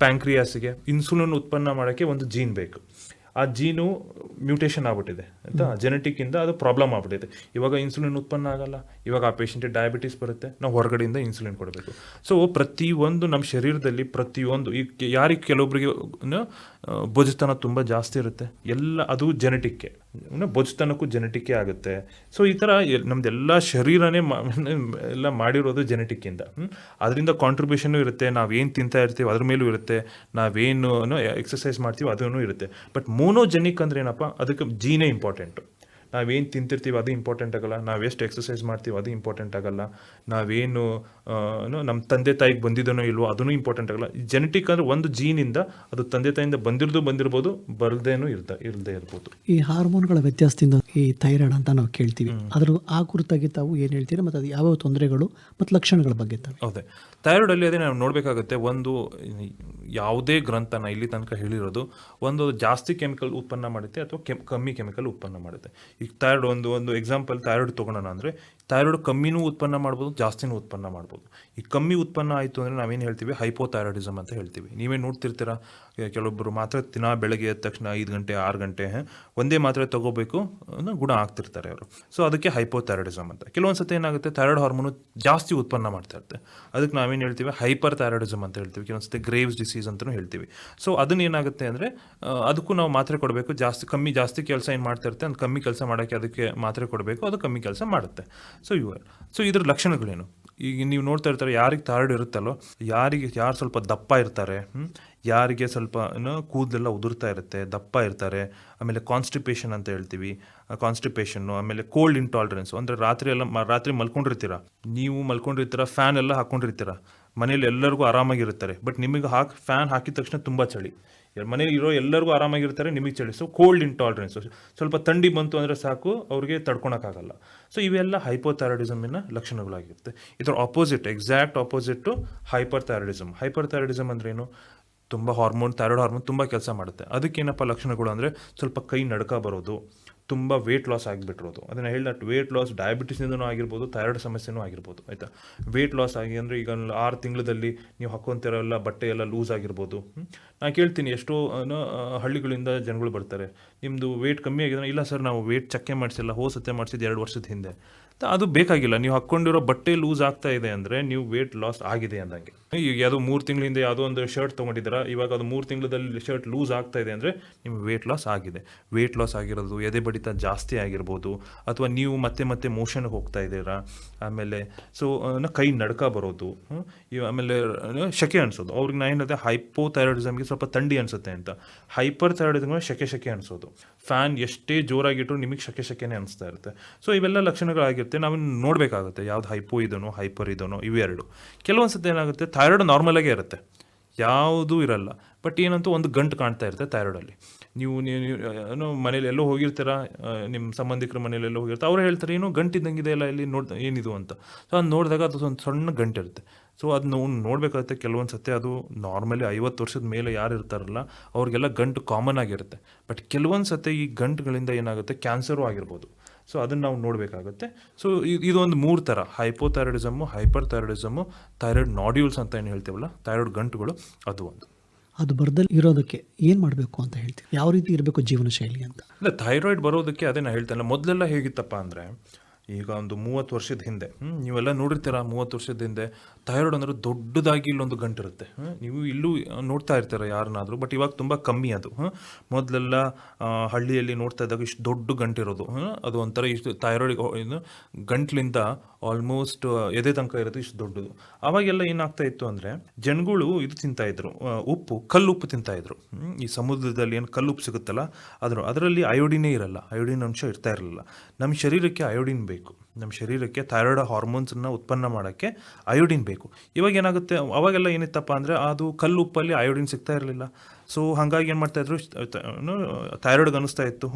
ಪ್ಯಾಂಕ್ರಿಯಾಸಿಗೆ ಇನ್ಸುಲಿನ್ ಉತ್ಪನ್ನ ಮಾಡೋಕ್ಕೆ ಒಂದು ಜೀನ್ ಬೇಕು. ಆ ಜೀನು ಮ್ಯೂಟೇಷನ್ ಆಗ್ಬಿಟ್ಟಿದೆ ಆಯಿತಾ? ಜೆನೆಟಿಕ್ ಇಂದ ಅದು ಪ್ರಾಬ್ಲಮ್ ಆಗ್ಬಿಟ್ಟಿದೆ. ಇವಾಗ ಇನ್ಸುಲಿನ್ ಉತ್ಪನ್ನ ಆಗಲ್ಲ ಇವಾಗ ಆ ಪೇಷಂಟಿಗೆ ಡಯಾಬಿಟಿಸ್ ಬರುತ್ತೆ ನಾವು ಹೊರಗಡೆಯಿಂದ ಇನ್ಸುಲಿನ್ ಕೊಡಬೇಕು. ಸೊ ಪ್ರತಿಯೊಂದು ನಮ್ಮ ಶರೀರದಲ್ಲಿ ಪ್ರತಿಯೊಂದು ಈ ಯಾರಿಗೆ ಕೆಲವೊಬ್ಬರಿಗೆ ಭೋಜತನ ತುಂಬ ಜಾಸ್ತಿ ಇರುತ್ತೆ ಎಲ್ಲ ಅದು ಜೆನೆಟಿಕ್ಕೆ ಭೋಜತನಕ್ಕೂ ಜೆನೆಟಿಕ್ಕೇ ಆಗುತ್ತೆ. ಸೊ ಈ ಥರ ನಮ್ದೆಲ್ಲ ಶರೀರನೇ <laughs> ಎಲ್ಲ ಮಾಡಿರೋದು ಜೆನೆಟಿಕ್ಕಿಂದ ಅದರಿಂದ ಕಾಂಟ್ರಿಬ್ಯೂಷನ್ ಇರುತ್ತೆ ನಾವೇನು ತಿಂತಾ ಇರ್ತೀವಿ ಅದ್ರ ಮೇಲೂ ಇರುತ್ತೆ ನಾವೇನು ಎಕ್ಸಸೈಸ್ ಮಾಡ್ತೀವಿ ಅದೂ ಇರುತ್ತೆ. ಬಟ್ ಮೋನೋಜೆನಿಕ್ ಅಂದ್ರೆ ಏನಪ್ಪ? ಅದಕ್ಕೆ ಜೀನೇ ಇಂಪಾರ್ಟೆಂಟು ನಾವೇನು ತಿಂತಿರ್ತೀವಿ ಅದು ಇಂಪಾರ್ಟೆಂಟ್ ಆಗಲ್ಲ. ನಾವು ಎಷ್ಟು ಎಕ್ಸಸೈಸ್ ಮಾಡ್ತೀವಿ ಅದು ಇಂಪಾರ್ಟೆಂಟ್ ಆಗಲ್ಲ. ನಾವೇನು ನಮ್ಮ ತಂದೆ ತಾಯಿಗೆ ಬಂದಿದ್ದನೋ ಇಲ್ವೋ ಅದೂ ಇಂಪಾರ್ಟೆಂಟ್ ಆಗಲ್ಲ. ಜೆನೆಟಿಕ್ ಅಂದ್ರೆ ಒಂದು ಜೀನಿಂದ ಅದು ತಂದೆ ತಾಯಿಯಿಂದ ಬಂದಿರೋದು ಬಂದಿರ್ಬೋದು ಬರದೇನು ಇರ್ತಾ ಇರದೇ ಇರ್ಬೋದು. ಈ ಹಾರ್ಮೋನ್ಗಳ ವ್ಯತ್ಯಾಸದಿಂದ ಈ ಥೈರಾಯ್ಡ್ ಅಂತ ನಾವು ಕೇಳ್ತೀವಿ. ಅದರ ಆ ಕುರಿತಾಗಿ ತಾವು ಏನು ಹೇಳ್ತೀರಾ? ಮತ್ತು ಅದು ಯಾವ್ಯಾವ ತೊಂದರೆಗಳು ಮತ್ತು ಲಕ್ಷಣಗಳ ಬಗ್ಗೆ ಹೌದೇ ಥೈರಾಯ್ಡ್ ಅಲ್ಲಿ ಅದೇ ನಾವು ನೋಡಬೇಕಾಗುತ್ತೆ ಒಂದು ಯಾವುದೇ ಗ್ರಂಥನ ಇಲ್ಲಿ ತನಕ ಹೇಳಿರೋದು ಒಂದು ಜಾಸ್ತಿ ಕೆಮಿಕಲ್ ಉತ್ಪನ್ನ ಮಾಡುತ್ತೆ ಅಥವಾ ಕೆಮ್ ಕಮ್ಮಿ ಕೆಮಿಕಲ್ ಉತ್ಪನ್ನ ಮಾಡುತ್ತೆ. ಈಗ ಥೈರಾಯ್ಡ್ ಒಂದು ಒಂದು ಎಕ್ಸಾಂಪಲ್ ಥೈರಾಯ್ಡ್ ತೊಗೊಳೋಣ ಅಂದರೆ ಥೈರಾಯ್ಡ್ ಕಮ್ಮಿನೂ ಉತ್ಪನ್ನ ಮಾಡ್ಬೋದು, ಜಾಸ್ತಿನೂ ಉತ್ಪನ್ನ ಮಾಡ್ಬೋದು. ಈ ಕಮ್ಮಿ ಉತ್ಪನ್ನ ಆಯಿತು ಅಂದರೆ ನಾವೇನು ಹೇಳ್ತೀವಿ? ಹೈಪೋಥೈರಾಯ್ಡಿಸಮ್ ಅಂತ ಹೇಳ್ತೀವಿ. ನೀವೇ ನೋಡ್ತಿರ್ತೀರ? ಕೆಲವೊಬ್ಬರು ಮಾತ್ರ ದಿನ ಬೆಳಗ್ಗೆ ಎದ್ದ ತಕ್ಷಣ ಐದು ಗಂಟೆ, ಆರು ಗಂಟೆ ಒಂದೇ ಮಾತ್ರೆ ತಗೋಬೇಕು ಅನ್ನೋ ಗುಣ ಆಗ್ತಿರ್ತಾರೆ ಅವರು. ಸೊ ಅದಕ್ಕೆ ಹೈಪೋಥೈರಾಯ್ಡಿಸಮ್ ಅಂತ. ಕೆಲವೊಂದು ಸತಿ ಏನಾಗುತ್ತೆ? ಥೈರಾಯ್ಡ್ ಹಾರ್ಮೋನು ಜಾಸ್ತಿ ಉತ್ಪನ್ನ ಮಾಡ್ತಾ ಇರುತ್ತೆ. ಅದಕ್ಕೆ ನಾವೇನು ಹೇಳ್ತೀವಿ? ಹೈಪರ್ ಥೈರಾಯ್ಡಿಸಮ್ ಅಂತ ಹೇಳ್ತೀವಿ. ಕೆಲವೊಂದು ಸತಿ ಗ್ರೇವ್ಸ್ ಡಿಸೀಸ್ ಅಂತಲೂ ಹೇಳ್ತೀವಿ. ಸೊ ಅದನ್ನೇನಾಗುತ್ತೆ ಅಂದರೆ ಅದಕ್ಕೂ ನಾವು ಮಾತ್ರೆ ಕೊಡಬೇಕು. ಜಾಸ್ತಿ, ಕಮ್ಮಿ ಜಾಸ್ತಿ ಕೆಲಸ ಏನು ಮಾಡ್ತಾ ಇರುತ್ತೆ? ಕಮ್ಮಿ ಕೆಲಸ ಮಾಡೋಕ್ಕೆ ಅದಕ್ಕೆ ಮಾತ್ರೆ ಕೊಡಬೇಕು, ಅದು ಕಮ್ಮಿ ಕೆಲಸ ಮಾಡುತ್ತೆ. ಸೊ ಇವು ಸೊ ಇದ್ರ ಲಕ್ಷಣಗಳೇನು? ಈಗ ನೀವು ನೋಡ್ತಾ ಇರ್ತಾರೆ, ಯಾರಿಗೆ ಥೈರಾಯ್ಡ್ ಇರುತ್ತಲ್ಲೋ, ಯಾರಿಗೆ, ಯಾರು ಸ್ವಲ್ಪ ದಪ್ಪ ಇರ್ತಾರೆ? ಯಾರಿಗೆ ಸ್ವಲ್ಪ, ಏನೋ, ಕೂದಲೆಲ್ಲ ಉದುರ್ತಾ ಇರುತ್ತೆ, ದಪ್ಪ ಇರ್ತಾರೆ, ಆಮೇಲೆ ಕಾನ್ಸ್ಟಿಪೇಷನ್ ಅಂತ ಹೇಳ್ತೀವಿ ಕಾನ್ಸ್ಟಿಪೇಷನ್ನು ಆಮೇಲೆ ಕೋಲ್ಡ್ ಇಂಟಾಲರೆನ್ಸ್ ಅಂದರೆ ರಾತ್ರಿ ಎಲ್ಲ ರಾತ್ರಿ ಮಲ್ಕೊಂಡಿರ್ತೀರ? ನೀವು ಮಲ್ಕೊಂಡಿರ್ತೀರ ಫ್ಯಾನ್ ಎಲ್ಲ ಹಾಕೊಂಡಿರ್ತೀರ? ಮನೇಲಿ ಎಲ್ಲರಿಗೂ ಆರಾಮಾಗಿರ್ತಾರೆ ಬಟ್ ನಿಮಗೆ ಹಾಕಿ ಫ್ಯಾನ್ ಹಾಕಿದ ತಕ್ಷಣ ತುಂಬ ಚಳಿ. ಮನೇಲಿ ಇರೋ ಎಲ್ಲರಿಗೂ ಆರಾಮಾಗಿರ್ತಾರೆ, ನಿಮಗೆ ಚಳಿ ಸೊ ಕೋಲ್ಡ್ ಇಂಟಾಲರೆನ್ಸ್ ಸ್ವಲ್ಪ ಥಂಡಿ ಬಂತು ಅಂದರೆ ಸಾಕು, ಅವ್ರಿಗೆ ತಡ್ಕೊಳಕ್ಕಾಗಲ್ಲ ಸೊ ಇವೆಲ್ಲ ಹೈಪೋಥೈರಾಯ್ಡಿಸಮಿನ ಲಕ್ಷಣಗಳಾಗಿರುತ್ತೆ. ಇದರ opposite exact opposite hyperthyroidism hyperthyroidism ಅಂದ್ರೇನು ತುಂಬ ಹಾರ್ಮೋನ್ ಥೈರಾಯ್ಡ್ ಹಾರ್ಮೋನ್ ತುಂಬ ಕೆಲಸ ಮಾಡುತ್ತೆ. ಅದಕ್ಕೇನಪ್ಪ ಲಕ್ಷಣಗಳು ಅಂದರೆ ಸ್ವಲ್ಪ ಕೈ ನಡ್ಕ ಬರೋದು ತುಂಬ ವೆಯ್ಟ್ ಲಾಸ್ ಆಗಿಬಿಟ್ಟಿರೋದು. ಅದನ್ನು ಹೇಳಿದ ವೇಟ್ ಲಾಸ್ ಡಯಾಬಿಟಿಸ್ನಿಂದನೂ ಆಗಿರ್ಬೋದು ಥೈರಾಯ್ಡ್ ಸಮಸ್ಯೆನೂ ಆಗಿರ್ಬೋದು, ಆಯಿತಾ? ವೇಟ್ ಲಾಸ್ ಆಗಿ ಅಂದರೆ ಈಗ ಆರು ತಿಂಗಳಲ್ಲಿ ನೀವು ಹಾಕೊತಿರೋಲ್ಲ ಎಲ್ಲ ಬಟ್ಟೆ ಎಲ್ಲ ಲೂಸ್ ಆಗಿರ್ಬೋದು ನಾನು ಕೇಳ್ತೀನಿ ಎಷ್ಟೋ ಹಳ್ಳಿಗಳಿಂದ ಜನಗಳು ಬರ್ತಾರೆ. ನಿಮ್ಮದು ವೇಟ್ ಕಮ್ಮಿ ಆಗಿದೆ ಇಲ್ಲ ಸರ್ ನಾವು ವೇಟ್ ಚಕ್ಕೆ ಮಾಡಿಸಿಲ್ಲ, ಹೋ ಸತ್ಯ ಮಾಡಿಸಿದ್ದು ಎರಡು ವರ್ಷದ ಹಿಂದೆ. ಅದು ಬೇಕಾಗಿಲ್ಲ. ನೀವು ಹಾಕ್ಕೊಂಡಿರೋ ಬಟ್ಟೆ ಲೂಸ್ ಆಗ್ತಾ ಇದೆ ಅಂದರೆ, ನೀವು ವೇಟ್ ಲಾಸ್ ಆಗಿದೆ ಅಂದಂಗೆ. ಈಗ ಯಾವುದೋ ಮೂರು ತಿಂಗಳಿಂದ ಯಾವುದೋ ಒಂದು ಶರ್ಟ್ ತೊಗೊಂಡಿದ್ದೀರಾ, ಇವಾಗ ಅದು ಮೂರು ತಿಂಗಳಲ್ಲಿ ಶರ್ಟ್ ಲೂಸ್ ಆಗ್ತಾ ಇದೆ ಅಂದರೆ ನಿಮ್ಗೆ ವೆಯ್ಟ್ ಲಾಸ್ ಆಗಿದೆ. ವೆಯ್ಟ್ ಲಾಸ್ ಆಗಿರೋದು ಎದೆ ಬಡಿತ ಜಾಸ್ತಿ ಆಗಿರ್ಬೋದು, ಅಥವಾ ನೀವು ಮತ್ತೆ ಮತ್ತೆ ಮೋಷನ್ಗೆ ಹೋಗ್ತಾ ಇದ್ದೀರಾ, ಆಮೇಲೆ ಸೊ ಕೈ ನಡ್ಕ ಬರೋದು ಆಮೇಲೆ ಶೆಕೆ ಅನಿಸೋದು. ಅವ್ರಿಗೆ ನಾನು ಏನಿದೆ ಹೈಪೋ ಥೈರಾಯ್ಡಿಸಮ್ಗೆ ಸ್ವಲ್ಪ ಥಂಡಿ ಅನಿಸುತ್ತೆ ಅಂತ. ಹೈಪರ್ ಥೈರಾಯ್ಡಿಸಮ್ ಶೆಕೆ ಶೆಕೆ ಅನಿಸೋದು. ಫ್ಯಾನ್ ಎಷ್ಟೇ ಜೋರಾಗಿಟ್ಟರು ನಿಮಗೆ ಶೆಕೆ ಶೆಕೆನೇ ಅನಿಸ್ತಾ ಇರುತ್ತೆ. ಸೊ ಇವೆಲ್ಲ ಲಕ್ಷಣಗಳಾಗಿರುತ್ತೆ. ನಾವು ನೋಡಬೇಕಾಗುತ್ತೆ ಯಾವ್ದು ಹೈಪೋ ಇದನೋ ಹೈಪರ್ ಇದನೋ, ಇವೆರಡು. ಕೆಲವೊಂದು ಸತಿ ಏನಾಗುತ್ತೆ ಥೈರಾಯ್ಡ್ ನಾರ್ಮಲಾಗೇ ಇರುತ್ತೆ. ಯಾವುದೂ ಇರಲ್ಲ. ಬಟ್ ಏನಂತೂ ಒಂದು ಗಂಟು ಕಾಣ್ತಾ ಇರುತ್ತೆ ಥೈರಾಯ್ಡಲ್ಲಿ ನೀವು ಏನು, ಮನೇಲಿ ಎಲ್ಲೋ ಹೋಗಿರ್ತೀರ ನಿಮ್ಮ ಸಂಬಂಧಿಕರ ಮನೇಲಿ ಎಲ್ಲೋ ಹೋಗಿರ್ತಾರೆ, ಅವ್ರು ಹೇಳ್ತಾರೆ, ಏನೋ ಗಂಟಿದ್ದಂಗಿದೆ ಇಲ್ಲ ಇಲ್ಲಿ ನೋಡ್, ಏನಿದು ಅಂತ. ಸೊ ಅದು ನೋಡಿದಾಗ ಅದು ಒಂದು ಸಣ್ಣ ಗಂಟು ಇರುತ್ತೆ ಸೊ ಅದನ್ನ ನಾವು ನೋಡಬೇಕಾಗುತ್ತೆ ಕೆಲವೊಂದು ಸತಿ ಅದು ನಾರ್ಮಲಿ ಐವತ್ತು ವರ್ಷದ ಮೇಲೆ ಯಾರು ಇರ್ತಾರಲ್ಲ, ಅವ್ರಿಗೆಲ್ಲ ಗಂಟು ಕಾಮನ್ ಆಗಿರುತ್ತೆ. ಬಟ್ ಕೆಲವೊಂದು ಸತಿ ಈ ಗಂಟುಗಳಿಂದ ಏನಾಗುತ್ತೆ ಕ್ಯಾನ್ಸರು ಆಗಿರ್ಬೋದು. ಸೊ ಅದನ್ನು ನಾವು ನೋಡಬೇಕಾಗುತ್ತೆ. ಸೊ ಇದೊಂದು ಮೂರು ಥರ hypothyroidism hyperthyroidism thyroid nodules ಅಂತ ಏನು ಹೇಳ್ತೀವಲ್ಲ? ಥೈರಾಯ್ಡ್ ಗಂಟುಗಳು ಅದು ಒಂದು. ಅದು ಬರದಲ್ಲಿ ಇರೋದಕ್ಕೆ ಏನು ಮಾಡಬೇಕು ಅಂತ ಹೇಳ್ತೀವಿ? ಯಾವ ರೀತಿ ಇರಬೇಕು ಜೀವನ ಶೈಲಿ ಅಂತ? ಇಲ್ಲ ಥೈರಾಯ್ಡ್ ಬರೋದಕ್ಕೆ ಅದೇ ನಾನು ಹೇಳ್ತೇನೆ ಮೊದಲೆಲ್ಲ ಹೇಗಿತ್ತಪ್ಪ ಅಂದರೆ ಈಗ ಒಂದು ಮೂವತ್ತು ವರ್ಷದ ಹಿಂದೆ ನೀವೆಲ್ಲ ನೋಡಿರ್ತೀರ ಮೂವತ್ತು ವರ್ಷದ ಹಿಂದೆ, ಥೈರಾಯ್ಡ್ ಅಂದರೆ ದೊಡ್ಡದಾಗಿ ಇಲ್ಲೊಂದು ಗಂಟಿರುತ್ತೆ. ನೀವು ಇಲ್ಲೂ ನೋಡ್ತಾ ಇರ್ತೀರ ಯಾರನ್ನಾದರೂ, ಬಟ್ ಇವಾಗ ತುಂಬ ಕಮ್ಮಿ ಅದು. ಮೊದಲೆಲ್ಲ ಹಳ್ಳಿಯಲ್ಲಿ ನೋಡ್ತಾ ಇದ್ದಾಗ ಇಷ್ಟು ದೊಡ್ಡ ಗಂಟಿರೋದು. ಅದು ಒಂಥರ ಇಷ್ಟು ಥೈರಾಯ್ಡ್ ಗಂಟ್ಲಿಂದ ಆಲ್ಮೋಸ್ಟ್ ಎದೆ ತನಕ ಇರೋದು ಇಷ್ಟು ದೊಡ್ಡದು. ಅವಾಗೆಲ್ಲ ಏನಾಗ್ತಾ ಇತ್ತು ಅಂದರೆ, ಜನಗಳು ಇದು ತಿಂತಾಯಿದ್ರು ಉಪ್ಪು ಕಲ್ಲು ಉಪ್ಪು ತಿಂತಾಯಿದ್ರು ಈ ಸಮುದ್ರದಲ್ಲಿ ಏನು ಕಲ್ಲುಪ್ಪು ಸಿಗುತ್ತಲ್ಲ, ಅದರ, ಅದರಲ್ಲಿ ಅಯೋಡಿನೇ ಇರಲ್ಲ ಅಯೋಡಿನ್ ಅಂಶ ಇರ್ತಾ ಇರಲಿಲ್ಲ. ನಮ್ಮ ಶರೀರಕ್ಕೆ ಅಯೋಡಿನ್ ಬೇಕು. ನಮ್ಮ ಶರೀರಕ್ಕೆ ಥೈರಾಯ್ಡ್ ಹಾರ್ಮೋನ್ಸನ್ನ ಉತ್ಪನ್ನ ಮಾಡೋಕ್ಕೆ ಅಯೋಡಿನ್ ಬೇಕು. ಇವಾಗ ಏನಾಗುತ್ತೆ? ಅವಾಗೆಲ್ಲ ಏನಿತ್ತಪ್ಪ ಅಂದರೆ ಅದು ಕಲ್ಲು ಉಪ್ಪಲ್ಲಿ ಅಯೋಡಿನ್ ಸಿಗ್ತಾ ಇರಲಿಲ್ಲ. ಸೊ ಹಾಗಾಗಿ ಏನು ಮಾಡ್ತಾ ಇದ್ರು ಥೈರಾಯ್ಡ್ಗೆ ಅನಿಸ್ತಾ ಇತ್ತು.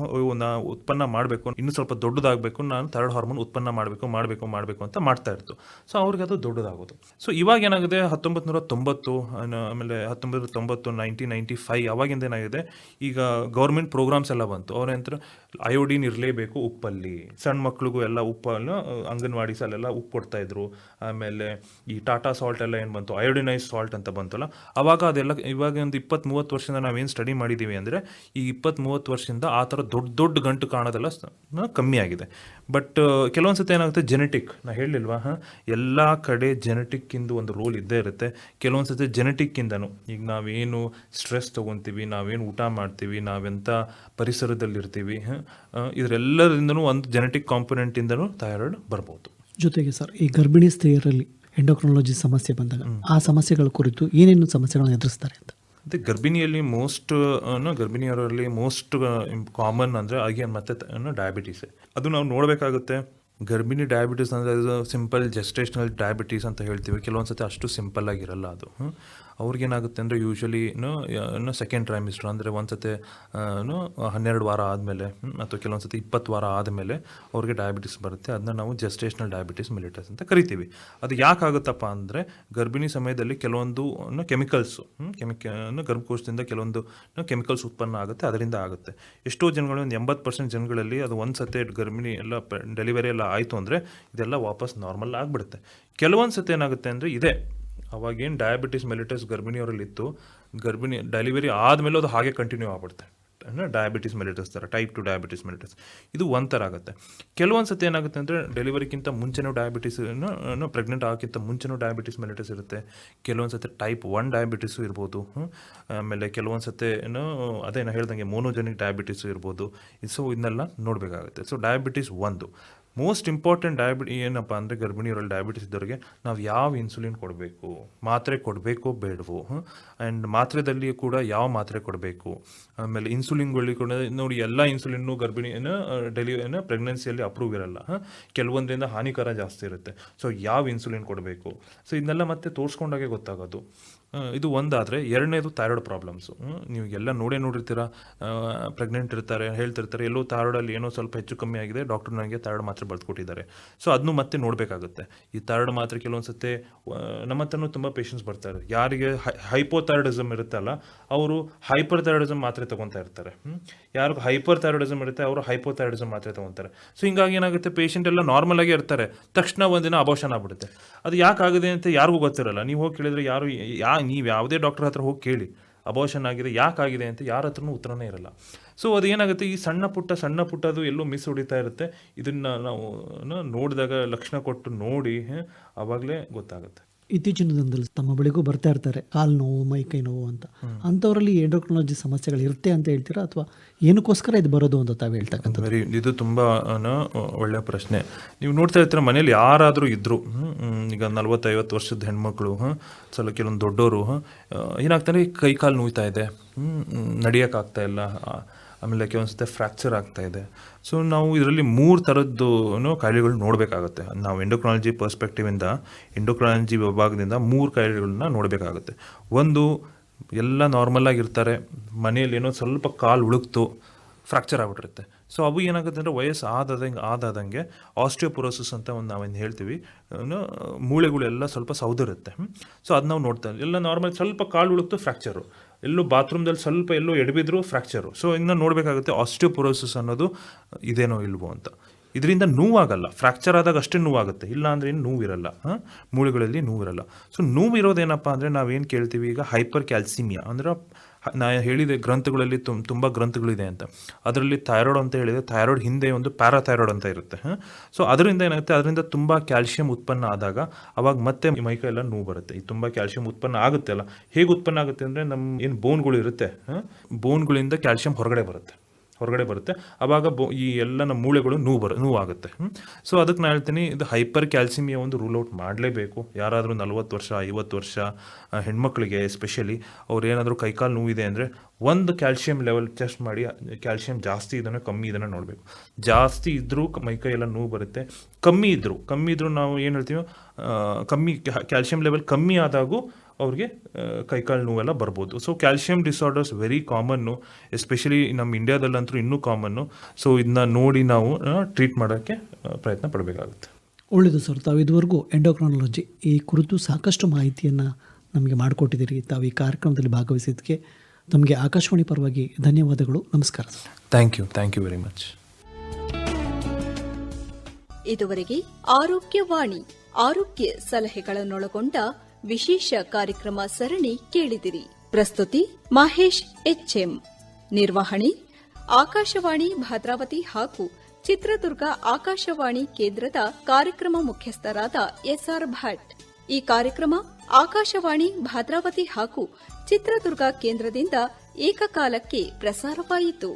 ನಾ, ಉತ್ಪನ್ನ ಮಾಡಬೇಕು. ಇನ್ನೂ ಸ್ವಲ್ಪ ದೊಡ್ಡದಾಗಬೇಕು. ನಾನು ಥೈರಾಯ್ಡ್ ಹಾರ್ಮೋನ್ ಉತ್ಪನ್ನ ಮಾಡಬೇಕು ಮಾಡಬೇಕು ಮಾಡಬೇಕು ಅಂತ ಮಾಡ್ತಾ ಇತ್ತು ಸೊ ಅವ್ರಿಗೆ ಅದು ದೊಡ್ಡದಾಗೋದು. ಸೊ ಇವಾಗ ಏನಾಗಿದೆ? ಹತ್ತೊಂಬತ್ತು ನೂರ ತೊಂಬತ್ತು ಆಮೇಲೆ ಹತ್ತೊಂಬತ್ತು ತೊಂಬತ್ತು ನೈನ್ಟೀನ್ ನೈಂಟಿ ಫೈವ್ ಅವಾಗಿಂದ ಏನಾಗಿದೆ? ಈಗ ಗೌರ್ಮೆಂಟ್ ಪ್ರೋಗ್ರಾಮ್ಸ್ ಎಲ್ಲ ಬಂತು. ಅವ್ರ ಅಯೋಡಿನ್ ಇರಲೇಬೇಕು ಉಪ್ಪಲ್ಲಿ. ಸಣ್ಣ ಮಕ್ಳಿಗೂ ಎಲ್ಲ ಉಪ್ಪನ್ನು ಅಂಗನವಾಡಿ ಸಲ್ಲೆಲ್ಲ ಉಪ್ಪು ಕೊಡ್ತಾ ಇದ್ರು. ಆಮೇಲೆ ಈ ಟಾಟಾ ಸಾಲ್ಟ್ ಎಲ್ಲ ಏನು ಬಂತು? ಅಯೋಡಿನೈಸ್ ಸಾಲ್ಟ್ ಅಂತ ಬಂತಲ್ಲ. ಅವಾಗ ಅದೆಲ್ಲ ಇವಾಗ ಒಂದು ಇಪ್ಪತ್ತು ಮೂವತ್ತು ವರ್ಷ ವರ್ಷದಿಂದ ನಾವೇನು ಸ್ಟಡಿ ಮಾಡಿದ್ದೀವಿ ಅಂದರೆ ಈ ಇಪ್ಪತ್ತು ಮೂವತ್ತು ವರ್ಷದಿಂದ ಆ ಥರ ದೊಡ್ಡ ದೊಡ್ಡ ಗಂಟು ಕಾಣೋದೆಲ್ಲ ಕಮ್ಮಿ ಆಗಿದೆ. ಬಟ್ ಕೆಲವೊಂದು ಸತಿ ಏನಾಗುತ್ತೆ ಜೆನೆಟಿಕ್ ನಾ ಹೇಳಲಿಲ್ವಾ? ಹಾಂ? ಎಲ್ಲ ಕಡೆ ಜೆನೆಟಿಕ್ಕಿಂದು ಒಂದು ರೋಲ್ ಇದ್ದೇ ಇರುತ್ತೆ. ಕೆಲವೊಂದು ಸತಿ ಜೆನೆಟಿಕ್ಕಿಂದನೂ ಈಗ ನಾವೇನು ಸ್ಟ್ರೆಸ್ ತೊಗೊತೀವಿ ನಾವೇನು ಊಟ ಮಾಡ್ತೀವಿ ನಾವೆಂಥ ಪರಿಸರದಲ್ಲಿರ್ತೀವಿ ಹಾಂ? ಇದರೆಲ್ಲರಿಂದನೂ ಒಂದು ಜೆನೆಟಿಕ್ ಕಾಂಪೊನೆಂಟಿಂದನೂ ಥೈರಾಯ್ಡ್ ಬರ್ಬೋದು. ಜೊತೆಗೆ ಸರ್ ಈ ಗರ್ಭಿಣಿ ಸ್ತ್ರೀಯರಲ್ಲಿ ಎಂಡೋಕ್ರೊನಾಲಜಿ ಸಮಸ್ಯೆ ಬಂದಾಗ ಆ ಸಮಸ್ಯೆಗಳ ಕುರಿತು ಏನೇನು ಸಮಸ್ಯೆಗಳನ್ನು ಎದುರಿಸ್ತಾರೆ ಅಂತ? ಮತ್ತು ಗರ್ಭಿಣಿಯಲ್ಲಿ ಮೋಸ್ಟ್ ಗರ್ಭಿಣಿಯವರಲ್ಲಿ ಮೋಸ್ಟ್ ಕಾಮನ್ ಅಂದರೆ ಅಗೇನ್ ಮತ್ತೆ ಡಯಾಬಿಟೀಸ್ ಅದು ನಾವು ನೋಡಬೇಕಾಗುತ್ತೆ. ಗರ್ಭಿಣಿ ಡಯಾಬಿಟೀಸ್ ಅಂದರೆ ಅದು ಸಿಂಪಲ್ ಜೆಸ್ಟೇಷನಲ್ ಡಯಾಬಿಟೀಸ್ ಅಂತ ಹೇಳ್ತೀವಿ. ಕೆಲವೊಂದು ಸತಿ ಅಷ್ಟು ಸಿಂಪಲ್ ಆಗಿರಲ್ಲ ಅದು. ಅವ್ರಿಗೇನಾಗುತ್ತೆ ಅಂದರೆ ಯೂಶ್ವಲಿ ಏನು ಸೆಕೆಂಡ್ ಟ್ರೈಮಿಸ್ಟರ್ ಅಂದರೆ ಒಂದು ಸತಿ ಹನ್ನೆರಡು ವಾರ ಆದಮೇಲೆ ಅಥವಾ ಕೆಲವೊಂದು ಸತಿ ಇಪ್ಪತ್ತು ವಾರ ಆದಮೇಲೆ ಅವ್ರಿಗೆ ಡಯಾಬಿಟಿಸ್ ಬರುತ್ತೆ. ಅದನ್ನ ನಾವು ಜೆಸ್ಟೇಷನಲ್ ಡಯಾಬಿಟಿಸ್ ಮಿಲಿಟಸ್ ಅಂತ ಕರಿತೀವಿ. ಅದು ಯಾಕಾಗುತ್ತಪ್ಪ ಅಂದರೆ ಗರ್ಭಿಣಿ ಸಮಯದಲ್ಲಿ ಕೆಲವೊಂದು ಕೆಮಿಕಲ್ಸು ಕೆಮಿಕ ಗರ್ಭಕೋಶದಿಂದ ಕೆಲವೊಂದು ಕೆಮಿಕಲ್ಸ್ ಉತ್ಪನ್ನ ಆಗುತ್ತೆ, ಅದರಿಂದ ಆಗುತ್ತೆ. ಎಷ್ಟೋ ಜನಗಳು ಒಂದು ಎಂಬತ್ತು ಪರ್ಸೆಂಟ್ ಜನಗಳಲ್ಲಿ ಅದು ಒಂದು ಸತಿ ಗರ್ಭಿಣಿ ಎಲ್ಲ ಡೆಲಿವರಿ ಎಲ್ಲ ಆಯಿತು ಅಂದರೆ ಇದೆಲ್ಲ ವಾಪಸ್ ನಾರ್ಮಲ್ ಆಗಿಬಿಡುತ್ತೆ. ಕೆಲವೊಂದು ಸತಿ ಏನಾಗುತ್ತೆ ಅಂದರೆ ಇದೆ. ಅವಾಗೇನು ಡಯಾಬಿಟಿಸ್ ಮೆಲಿಟಸ್ ಗರ್ಭಿಣಿಯವರಲ್ಲಿ ಇತ್ತು ಗರ್ಭಿಣಿ ಡೆಲಿವರಿ ಆದಮೇಲೆ ಅದು ಹಾಗೆ ಕಂಟಿನ್ಯೂ ಆಗ್ಬಿಡುತ್ತೆ. ಡಯಾಬಿಟಿಸ್ ಮೆಲಿಟಸ್ ಥರ ಟೈಪ್ ಟು ಡಯಾಬಿಟಿಸ್ ಮೆಲಿಟಸ್ ಇದು ಒಂಥರ ಆಗುತ್ತೆ. ಕೆಲವೊಂದು ಸತಿ ಏನಾಗುತ್ತೆ ಅಂದರೆ ಡೆಲಿವರಿಗಿಂತ ಮುಂಚೆನೂ ಡಯಾಬಿಟಿಸ್ ಪ್ರೆಗ್ನೆಂಟ್ ಆಗೋಕ್ಕಿಂತ ಮುಂಚೆನೂ ಡಯಾಬಿಟಿಸ್ ಮೆಲಿಟಸ್ ಇರುತ್ತೆ. ಕೆಲವೊಂದು ಸತಿ ಟೈಪ್ ಒನ್ ಡಯಾಬಿಟಿಸು ಇರ್ಬೋದು. ಆಮೇಲೆ ಕೆಲವೊಂದು ಸತಿ ಏನು ಅದೇ ನಾನು ಹೇಳ್ದಂಗೆ ಮೋನೋಜೆನಿಕ್ ಡಯಾಬಿಟಿಸು ಇರ್ಬೋದು. ಸೊ, ಇದನ್ನೆಲ್ಲ ನೋಡಬೇಕಾಗುತ್ತೆ. ಸೊ ಡಯಾಬಿಟಿಸ್ ಒಂದು. ಮೋಸ್ಟ್ ಇಂಪಾರ್ಟೆಂಟ್ ಡಯಾಬಿಟಿ ಏನಪ್ಪ ಅಂದರೆ ಗರ್ಭಿಣಿಯರಲ್ಲಿ ಡಯಾಬಿಟಿಸ್ ಇದ್ದವರಿಗೆ ನಾವು ಯಾವ ಇನ್ಸುಲಿನ್ ಕೊಡಬೇಕು? ಮಾತ್ರೆ ಕೊಡಬೇಕು ಬೇಡವೋ? ಆ್ಯಂಡ್ ಮಾತ್ರೆದಲ್ಲಿ ಕೂಡ ಯಾವ ಮಾತ್ರೆ ಕೊಡಬೇಕು? ಆಮೇಲೆ ಇನ್ಸುಲಿನ್ಗಳಿಗೆ ಕೂಡ ನೋಡಿ ಎಲ್ಲ ಇನ್ಸುಲಿನ್ನು ಗರ್ಭಿಣಿಯನ್ನು ಏನು ಡೆಲಿ ಏನು ಪ್ರೆಗ್ನೆನ್ಸಿಯಲ್ಲಿ ಅಪ್ರೂವ್ ಇರಲ್ಲ? ಕೆಲವೊಂದರಿಂದ ಹಾನಿಕರ ಜಾಸ್ತಿ ಇರುತ್ತೆ. ಸೊ ಯಾವ ಇನ್ಸುಲಿನ್ ಕೊಡಬೇಕು? ಸೊ ಇದನ್ನೆಲ್ಲ ಮತ್ತೆ ತೋರಿಸ್ಕೊಂಡಾಗೆ ಗೊತ್ತಾಗೋದು. ಇದು ಒಂದಾದರೆ ಎರಡನೇದು ಥೈರಾಯ್ಡ್ ಪ್ರಾಬ್ಲಮ್ಸು. ನೀವು ಎಲ್ಲ ನೋಡೇ ನೋಡಿರ್ತೀರ ಪ್ರೆಗ್ನೆಂಟ್ ಇರ್ತಾರೆ, ಹೇಳ್ತಿರ್ತಾರೆ, ಎಲ್ಲೋ ಥೈರಾಯ್ಡಲ್ಲಿ ಏನೋ ಸ್ವಲ್ಪ ಹೆಚ್ಚು ಕಮ್ಮಿ ಆಗಿದೆ, ಡಾಕ್ಟರ್ ನನಗೆ ಥೈರಾಯ್ಡ್ ಮಾತ್ರೆ ಬರೆದುಕೊಟ್ಟಿದ್ದಾರೆ ಸೊ ಅದನ್ನು ಮತ್ತೆ ನೋಡಬೇಕಾಗುತ್ತೆ. ಈ ಥೈರಾಯ್ಡ್ ಮಾತ್ರೆ ಕೆಲವೊಂದು ಸತ್ತೆ ನಮ್ಮ ಹತ್ರನೂ ತುಂಬ ಪೇಷಂಟ್ಸ್ ಬರ್ತಾರೆ ಯಾರಿಗೆ ಹೈಪೋಥೈರಾಯ್ಡಿಸಮ್ ಇರುತ್ತಲ್ಲ ಅವರು ಹೈಪರ್ ಥೈರಾಯ್ಡಿಸಮ್ ಮಾತ್ರೆ ತೊಗೊತಾ ಇರ್ತಾರೆ? ಯಾರಿಗೆ ಹೈಪರ್ ಥೈರಾಯ್ಡಿಸಮ್ ಇರುತ್ತೆ, ಅವರು ಹೈಪೋಥೈರಾಯ್ಡಿಸಮ್ ಮಾತ್ರೆ ತೊಗೊತಾರೆ. ಸೊ ಹಿಂಗಾಗಿ ಏನಾಗುತ್ತೆ ಪೇಷಂಟ್ ಎಲ್ಲ ನಾರ್ಮಲ್ ಆಗಿ ಇರ್ತಾರೆ. ತಕ್ಷಣ ಒಂದಿನ ಅಬೋಷನ್ ಆಗ್ಬಿಡುತ್ತೆ. ಅದು ಯಾಕಾಗಿದೆ ಅಂತ ಯಾರಿಗೂ ಗೊತ್ತಿರಲ್ಲ. ನೀವು ಹೋಗಿ ಕೇಳಿದ್ರೆ ಯಾರು, ಯಾ ನೀವು ಯಾವುದೇ ಡಾಕ್ಟರ್ ಹತ್ರ ಹೋಗಿ ಕೇಳಿ ಅಬೋಷನ್ ಆಗಿದೆ ಯಾಕಾಗಿದೆ ಅಂತ ಯಾರ ಹತ್ರನೂ ಉತ್ತರನೇ ಇರಲ್ಲ. ಸೊ ಅದು ಏನಾಗುತ್ತೆ, ಈ ಸಣ್ಣ ಪುಟ್ಟ, ಸಣ್ಣ ಪುಟ್ಟದು ಎಲ್ಲೋ ಮಿಸ್ ಹೊಡಿತಾ ಇರುತ್ತೆ. ಇದನ್ನು ನಾವು ನೋಡಿದಾಗ ಲಕ್ಷಣ ಕೊಟ್ಟು ನೋಡಿ ಆವಾಗಲೇ ಗೊತ್ತಾಗುತ್ತೆ. ಇತ್ತೀಚಿನ ದಿನದಲ್ಲಿ ತಮ್ಮ ಬಳಿಗೂ ಬರ್ತಾ ಇರ್ತಾರೆ ಕಾಲು ನೋವು ಮೈ ಕೈ ನೋವು ಅಂತ. ಅಂಥವರಲ್ಲಿ ಎಂಡೋಕ್ರೊನಾಲಜಿ ಸಮಸ್ಯೆಗಳು ಇರುತ್ತೆ ಅಂತ ಹೇಳ್ತೀರಾ? ಅಥವಾ ಏನಕ್ಕೋಸ್ಕರ ಇದು ಬರೋದು ಅಂತ ತಾವು ಹೇಳ್ತಕ್ಕಂಥದ್ದು? ಇದು ತುಂಬ ಒಳ್ಳೆಯ ಪ್ರಶ್ನೆ. ನೀವು ನೋಡ್ತಾ ಇರ್ತೀರ ಮನೇಲಿ ಯಾರಾದರೂ ಇದ್ದರು ಈಗ ನಲ್ವತ್ತೈವತ್ತು ವರ್ಷದ ಹೆಣ್ಮಕ್ಳು ಸ್ವಲ್ಪ ಕೆಲವೊಂದು ದೊಡ್ಡವರು ಏನಾಗ್ತಾರೆ ಕೈ ಕಾಲು ನೋಯ್ತಾ ಇದೆ ನಡೆಯೋಕ್ಕಾಗ್ತಾ ಇಲ್ಲ ಆಮೇಲೆ ಆಮೇಲೆ ಕೆಲವೊಂದ್ಸತಿ ಫ್ರ್ಯಾಕ್ಚರ್ ಆಗ್ತಾ ಇದೆ. ಸೊ ನಾವು ಇದರಲ್ಲಿ ಮೂರು ಥರದ್ದು ಕಾಯಿಲೆಗಳು ನೋಡಬೇಕಾಗುತ್ತೆ. ನಾವು ಎಂಡೋಕ್ರಾಲಜಿ ಪರ್ಸ್ಪೆಕ್ಟಿವಿಂದ ಎಂಡೋಕ್ರಾಲಜಿ ವಿಭಾಗದಿಂದ ಮೂರು ಕಾಯಿಲೆಗಳನ್ನ ನೋಡಬೇಕಾಗುತ್ತೆ. ಒಂದು, ಎಲ್ಲ ನಾರ್ಮಲ್ ಆಗಿರ್ತಾರೆ, ಮನೆಯಲ್ಲಿ ಏನೋ ಸ್ವಲ್ಪ ಕಾಲು ಉಳುಕ್ತು ಫ್ರ್ಯಾಕ್ಚರ್ ಆಗ್ಬಿಟ್ಟಿರುತ್ತೆ. ಸೊ ಅವು ಏನಾಗುತ್ತೆ ಅಂದರೆ ವಯಸ್ಸು ಆದಾದಂಗೆ ಆದಾದಂಗೆ ಆಸ್ಟಿಯೋಪೊರೋಸಿಸ್ ಅಂತ ಒಂದು ನಾವೇನು ಹೇಳ್ತೀವಿ. ಮೂಳೆಗಳೆಲ್ಲ ಸ್ವಲ್ಪ ಸೌದಿರುತ್ತೆ ಸೊ ಅದು ನಾವು ನೋಡ್ತಾ ಎಲ್ಲ ನಾರ್ಮಲ್ ಸ್ವಲ್ಪ ಕಾಲು ಉಳುಕ್ತು ಫ್ರ್ಯಾಕ್ಚರು ಎಲ್ಲೋ ಬಾತ್ರೂಮ್ದಲ್ಲಿ ಸ್ವಲ್ಪ ಎಲ್ಲೋ ಎಡಬಿದ್ರು ಫ್ರ್ಯಾಕ್ಚರು ಸೊ ಇನ್ನು ನೋಡಬೇಕಾಗುತ್ತೆ ಆಸ್ಟಿಯೋಪೊರೋಸಿಸ್ ಅನ್ನೋದು ಇದೇನೋ ಇಲ್ವೋ ಅಂತ. ಇದರಿಂದ ನೋವಾಗಲ್ಲ. ಫ್ರ್ಯಾಕ್ಚರ್ ಆದಾಗ ಅಷ್ಟೇ ನೋವಾಗುತ್ತೆ. ಇಲ್ಲ ಅಂದರೆ ಏನು ನೋವಿರಲ್ಲ. ಮೂಳೆಗಳಲ್ಲಿ ನೋವಿರಲ್ಲ. ಸೊ ನೋವಿರೋದೇನಪ್ಪ ಅಂದರೆ ನಾವೇನು ಕೇಳ್ತೀವಿ ಈಗ? ಹೈಪರ್ ಕ್ಯಾಲ್ಸಿಮಿಯಾ ಅಂದ್ರೆ ನಾ ಹೇಳಿದೆ ಗ್ರಂಥಗಳಲ್ಲಿ ತುಂ, ತುಂಬ ಗ್ರಂಥಗಳಿದೆ ಅಂತ. ಅದರಲ್ಲಿ ಥೈರಾಯ್ಡ್ ಅಂತ ಹೇಳಿದೆ ಥೈರಾಯ್ಡ್ ಹಿಂದೆ ಒಂದು ಪ್ಯಾರಾಥೈರಾಯ್ಡ್ ಅಂತ ಇರುತ್ತೆ ಸೊ ಅದರಿಂದ ಏನಾಗುತ್ತೆ? ಅದರಿಂದ ತುಂಬ ಕ್ಯಾಲ್ಶಿಯಂ ಉತ್ಪನ್ನ ಆದಾಗ ಅವಾಗ ಮತ್ತೆ ಮೈಕೈ ನೋವು ಬರುತ್ತೆ. ಈ ತುಂಬ ಕ್ಯಾಲ್ಶಿಯಂ ಉತ್ಪನ್ನ ಆಗುತ್ತೆ ಅಲ್ಲ. ಹೇಗೆ ಉತ್ಪನ್ನ ಆಗುತ್ತೆ ಅಂದರೆ ನಮ್ಮ ಏನು ಬೋನ್ಗಳು ಇರುತ್ತೆ ಬೋನ್ಗಳಿಂದ ಕ್ಯಾಲ್ಶಿಯಂ ಹೊರಗಡೆ ಬರುತ್ತೆ. ಹೊರಗಡೆ ಬರುತ್ತೆ. ಆವಾಗ ಬೊ ಈ ಎಲ್ಲ ನಮ್ಮ ಮೂಳೆಗಳು ನೋವು ಬರ, ನೋವಾಗುತ್ತೆ. ಸೊ ಅದಕ್ಕೆ ನಾನು ಹೇಳ್ತೀನಿ, ಇದು ಹೈಪರ್ ಕ್ಯಾಲ್ಸಿಮಿಯ ಒಂದು ರೂಲ್ ಔಟ್ ಮಾಡಲೇಬೇಕು. ಯಾರಾದರೂ ನಲ್ವತ್ತು ವರ್ಷ, ಐವತ್ತು ವರ್ಷ ಹೆಣ್ಮಕ್ಳಿಗೆ ಎಸ್ಪೆಷಲಿ ಅವ್ರು ಏನಾದರೂ ಕೈಕಾಲು ನೋವಿದೆ ಅಂದರೆ ಒಂದು ಕ್ಯಾಲ್ಸಿಯಂ ಲೆವೆಲ್ ಟೆಸ್ಟ್ ಮಾಡಿ, ಕ್ಯಾಲ್ಸಿಯಂ ಜಾಸ್ತಿ ಇದನ್ನು ಕಮ್ಮಿ ಇದನ್ನು ನೋಡಬೇಕು. ಜಾಸ್ತಿ ಇದ್ದರೂ ಮೈಕೈ ಎಲ್ಲ ನೋವು ಬರುತ್ತೆ. ಕಮ್ಮಿ ಇದ್ದರೂ ಕಮ್ಮಿ ಇದ್ದರೂ ನಾವು ಏನು ಹೇಳ್ತೀವಿ ಕಮ್ಮಿ ಕ್ಯಾಲ್ಸಿಯಂ ಲೆವೆಲ್ ಕಮ್ಮಿ ಆದಾಗೂ ಅವ್ರಿಗೆ ಕೈಕಾಲು ನೋವೆಲ್ಲ ಬರ್ಬೋದು. So calcium disorders very common especially ನಮ್ಮ ಇಂಡಿಯಾದಲ್ಲಂತೂ ಇನ್ನೂ ಕಾಮನ್ನು ಸೊ ಇದನ್ನ ನೋಡಿ ನಾವು ಟ್ರೀಟ್ ಮಾಡೋಕ್ಕೆ ಪ್ರಯತ್ನ ಪಡಬೇಕಾಗುತ್ತೆ. ಒಳ್ಳೆಯದು ಸರ್. ತಾವು ಇದುವರೆಗೂ ಎಂಡೋಕ್ರಾನಾಲಜಿ ಈ ಕುರಿತು ಸಾಕಷ್ಟು ಮಾಹಿತಿಯನ್ನು ನಮಗೆ ಮಾಡಿಕೊಟ್ಟಿದ್ದೀರಿ. ತಾವು ಈ ಕಾರ್ಯಕ್ರಮದಲ್ಲಿ ಭಾಗವಹಿಸಿದ್ದಕ್ಕೆ ತಮಗೆ ಆಕಾಶವಾಣಿ ಪರವಾಗಿ ಧನ್ಯವಾದಗಳು. ನಮಸ್ಕಾರ sir. Thank you thank you very much ಇದುವರೆಗೆ ಆರೋಗ್ಯವಾಣಿ ಆರೋಗ್ಯ ಸಲಹೆಗಳನ್ನೊಳಗೊಂಡ ವಿಶೇಷ ಕಾರ್ಯಕ್ರಮ ಸರಣಿ ಕೇಳಿದಿರಿ. ಪ್ರಸ್ತುತಿ ಮಹೇಶ್ ಎಚ್ಎಂ. ನಿರ್ವಹಣೆ ಆಕಾಶವಾಣಿ ಭದ್ರಾವತಿ ಹಾಗೂ ಚಿತ್ರದುರ್ಗ ಆಕಾಶವಾಣಿ ಕೇಂದ್ರದ ಕಾರ್ಯಕ್ರಮ ಮುಖ್ಯಸ್ಥರಾದ ಎಸ್ಆರ್ ಭಟ್. ಈ ಕಾರ್ಯಕ್ರಮ ಆಕಾಶವಾಣಿ, ಭದ್ರಾವತಿ ಹಾಗೂ ಚಿತ್ರದುರ್ಗ ಕೇಂದ್ರದಿಂದ ಏಕಕಾಲಕ್ಕೆ ಪ್ರಸಾರವಾಯಿತು.